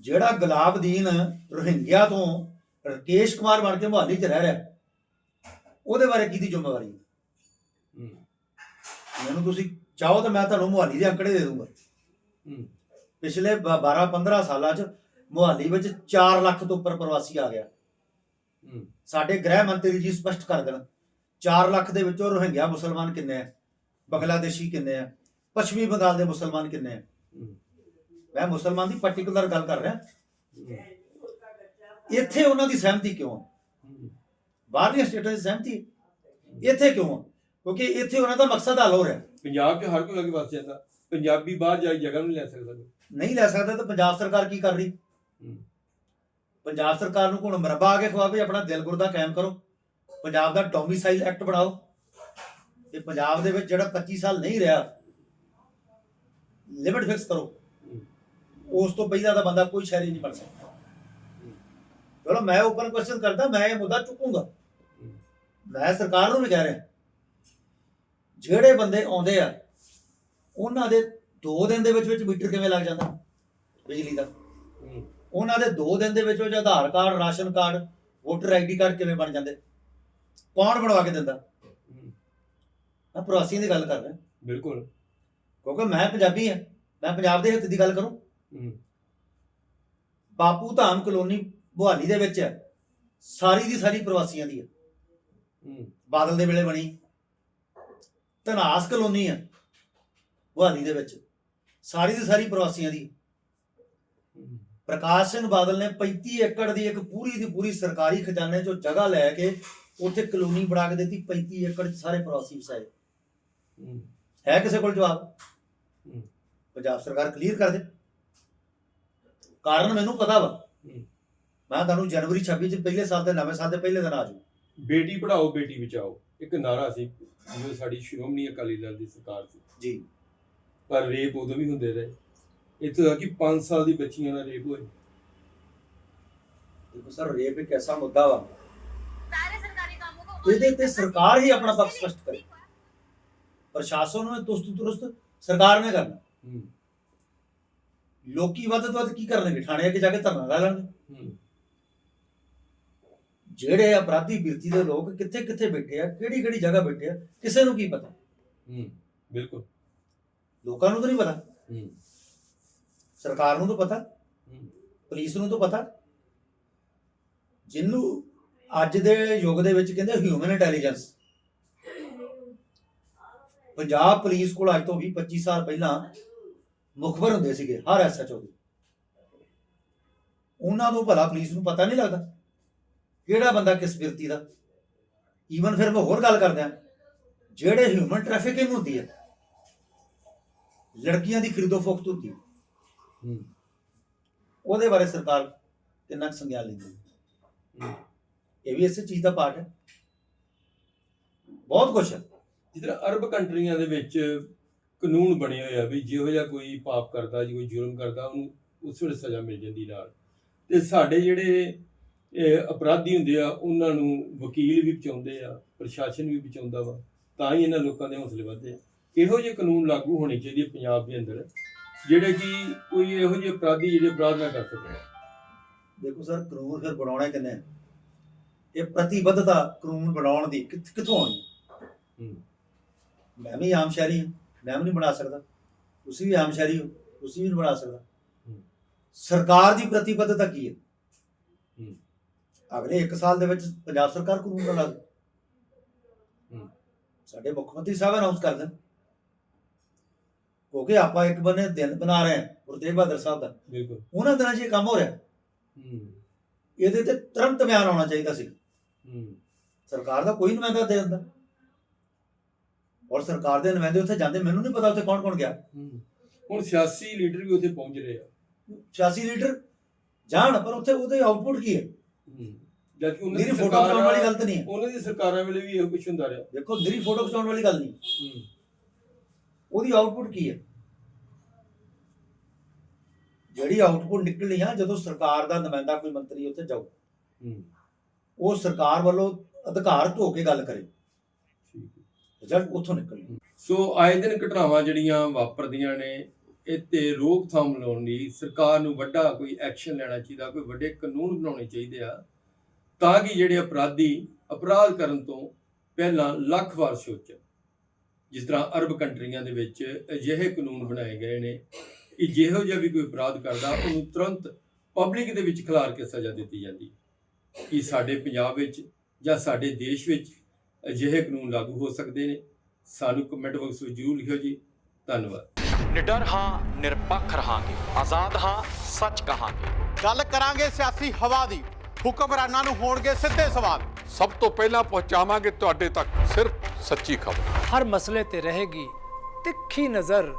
ਜਿਹੜਾ ਗੁਲਾਬਦੀਨ ਰੋਹਿੰਗਿਆ ਤੋਂ ਰਕੇਸ਼ ਕੁਮਾਰ ਬਣ ਕੇ ਮੁਹਾਲੀ 'ਚ ਰਹਿ ਰਿਹਾ ਉਹਦੇ ਬਾਰੇ ਕਿਹਦੀ ਜ਼ਿੰਮੇਵਾਰੀ ਮੈਨੂੰ ਤੁਸੀਂ ਚਾਹੋ ਤਾਂ ਮੈਂ ਤੁਹਾਨੂੰ ਮੁਹਾਲੀ ਦੇ ਅੰਕੜੇ ਦੇ ਦੂੰਗਾ। ਪਿਛਲੇ 12 15 ਸਾਲਾਂ 'ਚ ਮੁਹਾਲੀ ਵਿੱਚ 4 ਲੱਖ ਤੋਂ ਉੱਪਰ ਪ੍ਰਵਾਸੀ ਆ ਗਿਆ। ਸਾਡੇ ਗ੍ਰਹਿ ਮੰਤਰੀ ਜੀ ਸਪਸ਼ਟ ਕਰ ਦੇਣ 4 ਲੱਖ ਦੇ ਵਿੱਚੋਂ ਰੋਹਿੰਗਿਆ ਮੁਸਲਮਾਨ ਕਿੰਨੇ ਆ? ਬੰਗਲਾਦੇਸ਼ੀ ਕਿੰਨੇ ਆ? ਪੱਛਮੀ ਬੰਗਾਲ ਦੇ ਮੁਸਲਮਾਨ ਕਿੰਨੇ ਆ? ਹੂੰ। ਮੈਂ ਮੁਸਲਮਾਨ ਦੀ ਪਾਰਟਿਕੂਲਰ ਗੱਲ ਕਰ ਰਿਹਾ। ਇੱਥੇ ਉਹਨਾਂ ਦੀ ਸਹਿਮਤੀ ਕਿਉਂ ਬਾਹਰਲੀਆਂ ਸਟੇਟਾਂ ਦੀ ਸਹਿਮਤੀ। ਇੱਥੇ ਕਿਉਂ ਕਿਉਂਕਿ ਇੱਥੇ ਉਹਨਾਂ ਦਾ ਮਕਸਦ ਹੱਲ ਹੋ ਰਿਹਾ। ਪੰਜਾਬ 'ਚ ਹਰ ਕੋਈ ਅੱਗੇ ਵਸ ਜਾਂਦਾ। ਪੰਜਾਬੀ ਬਾਹਰ ਜਾ ਕੇ ਜਗ੍ਹਾ ਨਹੀਂ ਲੈ ਸਕਦਾ ਨਹੀਂ ਲੈ ਸਕਦਾ ਤਾਂ ਪੰਜਾਬ ਸਰਕਾਰ ਕੀ ਕਰ ਰਹੀ। ਪੰਜਾਬ ਸਰਕਾਰ ਨੂੰ ਕੋਣ ਮਰਬਾ ਆ ਕੇ ਖਵਾਵੇ ਆਪਣਾ ਦਿਲ ਗੁਰਦਾ ਕਾਇਮ ਕਰੋ। ਪੰਜਾਬ ਦਾ ਡੋਮਿਸਾਈਲ ਐਕਟ ਬਣਾਓ। ਤੇ ਪੰਜਾਬ ਦੇ ਵਿੱਚ ਜਿਹੜਾ 25 ਸਾਲ ਨਹੀਂ ਰਿਹਾ ਲਿਮਿਟ ਫਿਕਸ ਕਰੋ। ਉਸ ਤੋਂ ਪਹਿਲਾਂ ਦਾ ਬੰਦਾ ਕੋਈ ਸ਼ਹਿਰੀ ਨਹੀਂ ਬਣ ਸਕਦਾ। ਚਲੋ ਮੈਂ ਓਪਨ ਕੁਐਸਚਨ ਕਰਦਾ ਮੈਂ ਇਹ ਮੁੱਦਾ ਚੁੱਕੂੰਗਾ। ਮੈਂ ਸਰਕਾਰ ਨੂੰ ਵੀ ਕਹਿ ਰਿਹਾ। ਜਿਹੜੇ ਬੰਦੇ ਆਉਂਦੇ ਆ ਉਹਨਾਂ ਦੇ 2 ਦਿਨ ਦੇ ਵਿੱਚ ਵਿੱਚ ਮੀਟਰ ਕਿਵੇਂ ਲੱਗ ਜਾਂਦਾ? ਬਿਜਲੀ ਦਾ। ਉਹਨਾਂ ਦੇ 2 ਦਿਨ ਦੇ ਵਿੱਚ ਵਿੱਚ Aadhaar card ration card voter ID card ਕਿਵੇਂ ਬਣ ਜਾਂਦੇ? ਕੌਣ ਬਣਵਾ ਕੇ ਦਿੰਦਾ? ਮੈਂ ਪ੍ਰਵਾਸੀਆਂ ਦੀ ਗੱਲ ਕਰ ਰਿਹਾ। ਬਿਲਕੁਲ। ਕਿਉਂਕਿ ਮੈਂ ਪੰਜਾਬੀ ਹਾਂ ਮੈਂ ਪੰਜਾਬ ਦੇ ਹਿੱਤ ਦੀ ਗੱਲ ਕਰੂੰ। ਬਾਪੂ ਧਾਮ ਕਲੋਨੀ ਮੁਹਾਲੀ ਦੇ ਵਿੱਚ ਹੈ। ਸਾਰੀ ਦੀ ਸਾਰੀ ਪ੍ਰਵਾਸੀਆਂ ਦੀ ਹੈ। ਹੂੰ। ਬਾਦਲ ਦੇ ਵੇਲੇ ਬਣੀ। ਧਨਾਸ ਕਲੋਨੀ ਹੈ ਮੁਹਾਲੀ ਦੇ ਵਿੱਚ। ਸਾਰੀ ਦੀ ਸਾਰੀ ਪ੍ਰਵਾਸੀਆਂ ਦੀ ਪ੍ਰਕਾਸ਼ ਸਿੰਘ ਬਾਦਲ ਨੇ 35 ਏਕੜ ਦੀ ਇੱਕ ਪੂਰੀ ਦੀ ਪੂਰੀ ਸਰਕਾਰੀ ਖਜ਼ਾਨੇ ਚੋਂ ਜਗ੍ਹਾ ਲੈ ਕੇ ਉੱਥੇ ਕਲੋਨੀ ਬਣਾ ਕੇ ਦਿੱਤੀ। 35 ਏਕੜ 'ਚ ਸਾਰੇ ਪ੍ਰਵਾਸੀ ਵਸਾਏ। ਹੂੰ। ਕਿਸੇ ਕੋਲ ਜਵਾਬ। ਪੰਜਾਬ ਸਰਕਾਰ ਕਲੀਅਰ ਕਰ ਦੇ। ਕਾਰਨ ਮੈਨੂੰ ਪਤਾ ਵਾ। ਮੈਂ ਤੁਹਾਨੂੰ ਜਨਵਰੀ 26 ਚ ਪਹਿਲੇ ਸਾਲ ਦੇ ਨਵੇਂ ਸਾਲ ਦੇ ਪਹਿਲੇ ਦਿਨ ਆ ਜਾਊ। ਬੇਟੀ ਪੜਾਓ ਬੇਟੀ ਬਚਾਓ। ਇੱਕ ਨਾਰਾ ਸੀ ਜੋ ਸਾਡੀ ਸ਼੍ਰੋਮਣੀ ਅਕਾਲੀ ਦਲ ਦੀ ਸਰਕਾਰ ਸੀ। ਜੀ। ਪਰ ਰੇਪ ਉਦੋਂ ਵੀ ਹੁੰਦੇ ਰਹੇ। ਇੱਥੇ ਤੱਕ ਕਿ 5 ਸਾਲ ਦੀ ਬੱਚੀਆਂ ਨਾਲ ਰੇਪ ਹੋਏ। ਦੇਖੋ ਸਰ ਰੇਪ ਇੱਕ ਐਸਾ ਮੁੱਦਾ ਵਾ। ਇਹਦੇ ਤੇ ਸਰਕਾਰ ਹੀ ਆਪਣਾ ਪੱਖ ਸਪਸ਼ਟ ਕਰੇ। ਪ੍ਰਸ਼ਾਸਨ ਨੂੰ ਤੁਸਤ ਤੁਰਸਤ ਸਰਕਾਰ ਨੇ ਕਰਨਾ। ਲੋਕੀ ਵੱਧ ਤੋਂ ਵੱਧ ਕੀ ਕਰਨਗੇ? ਥਾਣੇ ਅੱਗੇ ਜਾ ਕੇ ਧਰਨਾ ਲਾ ਲੈਣਗੇ। ਜਿਹੜੇ ਅਪਰਾਧੀ ਬਿਰਤੀ ਦੇ ਲੋਕ ਕਿੱਥੇ ਕਿੱਥੇ ਬੈਠੇ ਆ ਕਿਹੜੀ ਕਿਹੜੀ ਜਗ੍ਹਾ ਬੈਠੇ ਆ ਕਿਸੇ ਨੂੰ ਕੀ ਪਤਾ? ਹੂੰ ਬਿਲਕੁਲ। ਲੋਕਾਂ ਨੂੰ ਤਾਂ ਨਹੀਂ ਪਤਾ। ਹੂੰ। ਸਰਕਾਰ ਨੂੰ ਤਾਂ ਪਤਾ। ਹੂੰ। ਪੁਲਿਸ ਨੂੰ ਤਾਂ ਪਤਾ। ਜਿਹਨੂੰ ਅੱਜ ਦੇ ਯੁੱਗ ਦੇ ਵਿੱਚ ਕਹਿੰਦੇ ਹਿਊਮਨ ਇੰਟੈਲੀਜੈਂਸ ਪੰਜਾਬ ਪੁਲਿਸ ਕੋਲ ਅੱਜ ਤੋਂ 20 25 ਸਾਲ ਪਹਿਲਾਂ ਮੁਖਬਰ ਹੁੰਦੇ ਸੀਗੇ ਹਰ ਐਸਐਚਓ ਦੇ। ਉਹਨਾਂ ਨੂੰ ਭਲਾ ਪੁਲਿਸ ਨੂੰ ਪਤਾ ਨਹੀਂ ਲੱਗਦਾ ਕਿਹੜਾ ਬੰਦਾ ਕਿਸ ਵਿਅਕਤੀ ਦਾ। ਈਵਨ ਫਿਰ ਮੈਂ ਹੋਰ ਗੱਲ ਕਰਦਾ ਜਿਹੜੇ ਹਿਊਮਨ ਟ੍ਰੈਫਿਕਿੰਗ ਹੁੰਦੀ ਹੈ ਲੜਕੀਆਂ ਦੀ ਖਰੀਦੋ ਫੋਖਤ ਹੁੰਦੀ ਹੈ। ਉਹਦੇ ਬਾਰੇ ਸਰਕਾਰ ਕਿੰਨਾ ਕੁ ਸੰਗਿਆਨ ਲੈਂਦੀ ਹੈ। ਇਹ ਵੀ ਇਸੇ ਚੀਜ਼ ਦਾ ਪਾਰਟ ਹੈ। ਬਹੁਤ ਕੁਝ ਹੈ। ਜਿਸ ਤਰ੍ਹਾਂ ਅਰਬ ਕੰਟਰੀਆਂ ਦੇ ਵਿੱਚ ਕਾਨੂੰਨ ਬਣੇ ਹੋਏ ਆ ਵੀ ਜਿਹੋ ਜਿਹਾ ਕੋਈ ਪਾਪ ਕਰਦਾ ਜੀ ਕੋਈ ਜੁਰਮ ਕਰਦਾ ਉਹਨੂੰ ਉਸ ਵੇਲੇ ਸਜ਼ਾ ਮਿਲ ਜਾਂਦੀ ਨਾਲ। ਤੇ ਸਾਡੇ ਜਿਹੜੇ ਇਹ ਅਪਰਾਧੀ ਹੁੰਦੇ ਆ ਉਹਨਾਂ ਨੂੰ ਵਕੀਲ ਵੀ ਬਚਾਉਂਦੇ ਆ ਪ੍ਰਸ਼ਾਸਨ ਵੀ ਬਚਾਉਂਦਾ ਵਾ ਤਾਂ ਹੀ ਇਹਨਾਂ ਲੋਕਾਂ ਦੇ ਹੌਸਲੇ ਵਧਦੇ ਆ। ਇਹੋ ਜਿਹੇ ਕਾਨੂੰਨ ਲਾਗੂ ਹੋਣੇ ਚਾਹੀਦੇ ਆ ਪੰਜਾਬ ਦੇ ਅੰਦਰ ਜਿਹੜੇ ਕਿ ਕੋਈ ਇਹੋ ਜਿਹੇ ਅਪਰਾਧੀ ਜਿਹੜੇ ਅਪਰਾਧ ਨਾ ਕਰ ਸਕਣ। ਦੇਖੋ ਸਰ ਕਾਨੂੰਨ ਫਿਰ ਬਣਾਉਣਾ ਕਿੰਨੇ? ਇਹ ਪ੍ਰਤੀਬੱਧਤਾ ਕਾਨੂੰਨ ਬਣਾਉਣ ਦੀ ਕਿੱਥ- ਆਉਣੀ। ਮੈਂ ਵੀ ਆਮ ਸ਼ਹਿਰੀ ਹਾਂ। ਮੈਂ ਵੀ ਨਹੀਂ ਬਣਾ ਸਕਦਾ। ਤੁਸੀਂ ਵੀ ਆਮ ਸ਼ਹਿਰੀ ਹੋ ਤੁਸੀਂ ਵੀ ਨਹੀਂ ਬਣਾ ਸਕਦਾ। ਸਰਕਾਰ ਦੀ ਪ੍ਰਤੀਬੱਧਤਾ ਕੀ ਹੈ। ਅਗਲੇ 1 ਸਾਲ ਦੇ ਵਿੱਚ ਪੰਜਾਬ ਸਰਕਾਰ ਕਾਨੂੰਨ ਬਣਾ ਦੇ। ਸਾਡੇ ਮੁੱਖ ਮੰਤਰੀ ਸਾਹਿਬ ਅਨਾਉਂਸ ਕਰ ਦੇਣ। ਕਿਉਂਕਿ ਆਪਾਂ ਇੱਕ ਬੰਨੇ ਦਿਨ ਬਣਾ ਰਹੇ ਹਾਂ ਗੁਰੂ ਤੇਗ ਬਹਾਦਰ ਸਾਹਿਬ ਦਾ। ਬਿਲਕੁਲ। ਉਹਨਾਂ ਦਿਨਾਂ 'ਚ ਇਹ ਕੰਮ ਹੋ ਰਿਹਾ। ਇਹਦੇ ਤੇ ਤੁਰੰਤ ਬਿਆਨ ਆਉਣਾ ਚਾਹੀਦਾ ਸੀ। ਸਰਕਾਰ ਦਾ ਕੋਈ ਨੁਮਾਇੰਦਾ ਦੇ ਅੰਦਰ ਔਰ ਸਰਕਾਰ ਦੇ ਨੁਮਾਇੰਦੇ ਉੱਥੇ ਜਾਂਦੇ ਮੈਨੂੰ ਨਹੀਂ ਪਤਾ ਉੱਥੇ ਕੌਣ ਕੌਣ ਗਿਆ। ਹੁਣ ਸਿਆਸੀ ਲੀਡਰ ਵੀ ਉੱਥੇ ਪਹੁੰਚ ਰਹੇ ਆ। 86 ਲੀਡਰ ਜਾਣ ਪਰ ਉੱਥੇ ਉਹਦੇ ਆਊਟਪੁੱਟ ਕੀ ਹੈ? ਜਦ ਕਿ ਉਹਨਾਂ ਦੀ ਫੋਟੋ ਵਾਲੀ ਗੱਲ ਤਾਂ ਨਹੀਂ ਹੈ। ਉਹਨਾਂ ਦੀ ਸਰਕਾਰਾਂ ਵੇਲੇ ਵੀ ਇਹੋ ਕੁਝ ਹੁੰਦਾ ਰਿਹਾ। ਦੇਖੋ ਮੇਰੀ ਫੋਟੋ ਖਿਚਾਉਣ ਵਾਲੀ ਗੱਲ ਨਹੀਂ। ਹੂੰ। ਉਹਦੀ ਆਊਟਪੁੱਟ ਕੀ ਹੈ? ਜਿਹੜੀ ਆਊਟਪੁੱਟ ਨਿਕਲਣੀ ਆ ਜਦੋਂ ਸਰਕਾਰ ਦਾ ਨੁਮਾਇੰਦਾ ਕੋਈ ਮੰਤਰੀ ਉੱਥੇ ਜਾਊ ਉਹ ਸਰਕਾਰ ਵੱਲੋਂ ਅਧਿਕਾਰ ਧੋ ਕੇ ਗੱਲ ਕਰੇ। ਰਿਜ਼ਲਟ ਉੱਥੋਂ ਨਿਕਲਣੀ। ਸੋ ਆਏ ਦਿਨ ਘਟਨਾਵਾਂ ਜਿਹੜੀਆਂ ਵਾਪਰਦੀਆਂ ਨੇ, ਇੱਥੇ ਰੋਕਥਾਮ ਲਾਉਣ ਲਈ ਸਰਕਾਰ ਨੂੰ ਵੱਡਾ ਕੋਈ ਐਕਸ਼ਨ ਲੈਣਾ ਚਾਹੀਦਾ, ਕੋਈ ਵੱਡੇ ਕਾਨੂੰਨ ਬਣਾਉਣੇ ਚਾਹੀਦੇ ਆ, ਤਾਂ ਕਿ ਜਿਹੜੇ ਅਪਰਾਧੀ ਅਪਰਾਧ ਕਰਨ ਤੋਂ ਪਹਿਲਾਂ ਲੱਖ ਵਾਰ ਸੋਚਣ ਜਿਸ ਤਰ੍ਹਾਂ ਅਰਬ ਕੰਟਰੀਆਂ ਦੇ ਵਿੱਚ ਅਜਿਹੇ ਕਾਨੂੰਨ ਬਣਾਏ ਗਏ ਨੇ ਕਿ ਜਿਹੋ ਜਿਹਾ ਵੀ ਕੋਈ ਅਪਰਾਧ ਕਰਦਾ, ਉਹਨੂੰ ਤੁਰੰਤ ਪਬਲਿਕ ਦੇ ਵਿੱਚ ਖਿਲਾਰ ਕੇ ਸਜ਼ਾ ਦਿੱਤੀ ਜਾਂਦੀ। ਕਿ ਸਾਡੇ ਪੰਜਾਬ ਵਿੱਚ ਜਾਂ ਸਾਡੇ ਦੇਸ਼ ਵਿੱਚ ਅਜਿਹੇ ਕਾਨੂੰਨ ਲਾਗੂ ਹੋ ਸਕਦੇ ਨੇ। ਸਾਨੂੰ ਕਮੈਂਟ ਬਾਕਸ ਵਿੱਚ ਜਰੂਰ ਲਿਖਿਓ ਜੀ। ਧੰਨਵਾਦ। ਨਿਡਰ ਹਾਂ ਨਿਰਪੱਖ ਰਹਾਂਗੇ। ਆਜ਼ਾਦ ਹਾਂ ਸੱਚ ਕਹਾਂਗੇ। ਗੱਲ ਕਰਾਂਗੇ ਸਿਆਸੀ ਹਵਾ ਦੀ। ਹੁਕਮਰਾਨਾਂ ਨੂੰ ਹੋਣਗੇ ਸਿੱਧੇ ਸਵਾਲ। ਸਭ ਤੋਂ ਪਹਿਲਾਂ ਪਹੁੰਚਾਵਾਂਗੇ ਤੁਹਾਡੇ ਤੱਕ। ਸਿਰਫ ਸੱਚੀ ਖਬਰ। ਹਰ ਮਸਲੇ ਤੇ ਰਹੇਗੀ ਤਿੱਖੀ ਨਜ਼ਰ।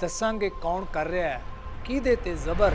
ਦੱਸਾਂਗੇ ਕੌਣ ਕਰ ਰਿਹਾ ਹੈ ਕਿਹਦੇ ਤੇ ਜ਼ਬਰ।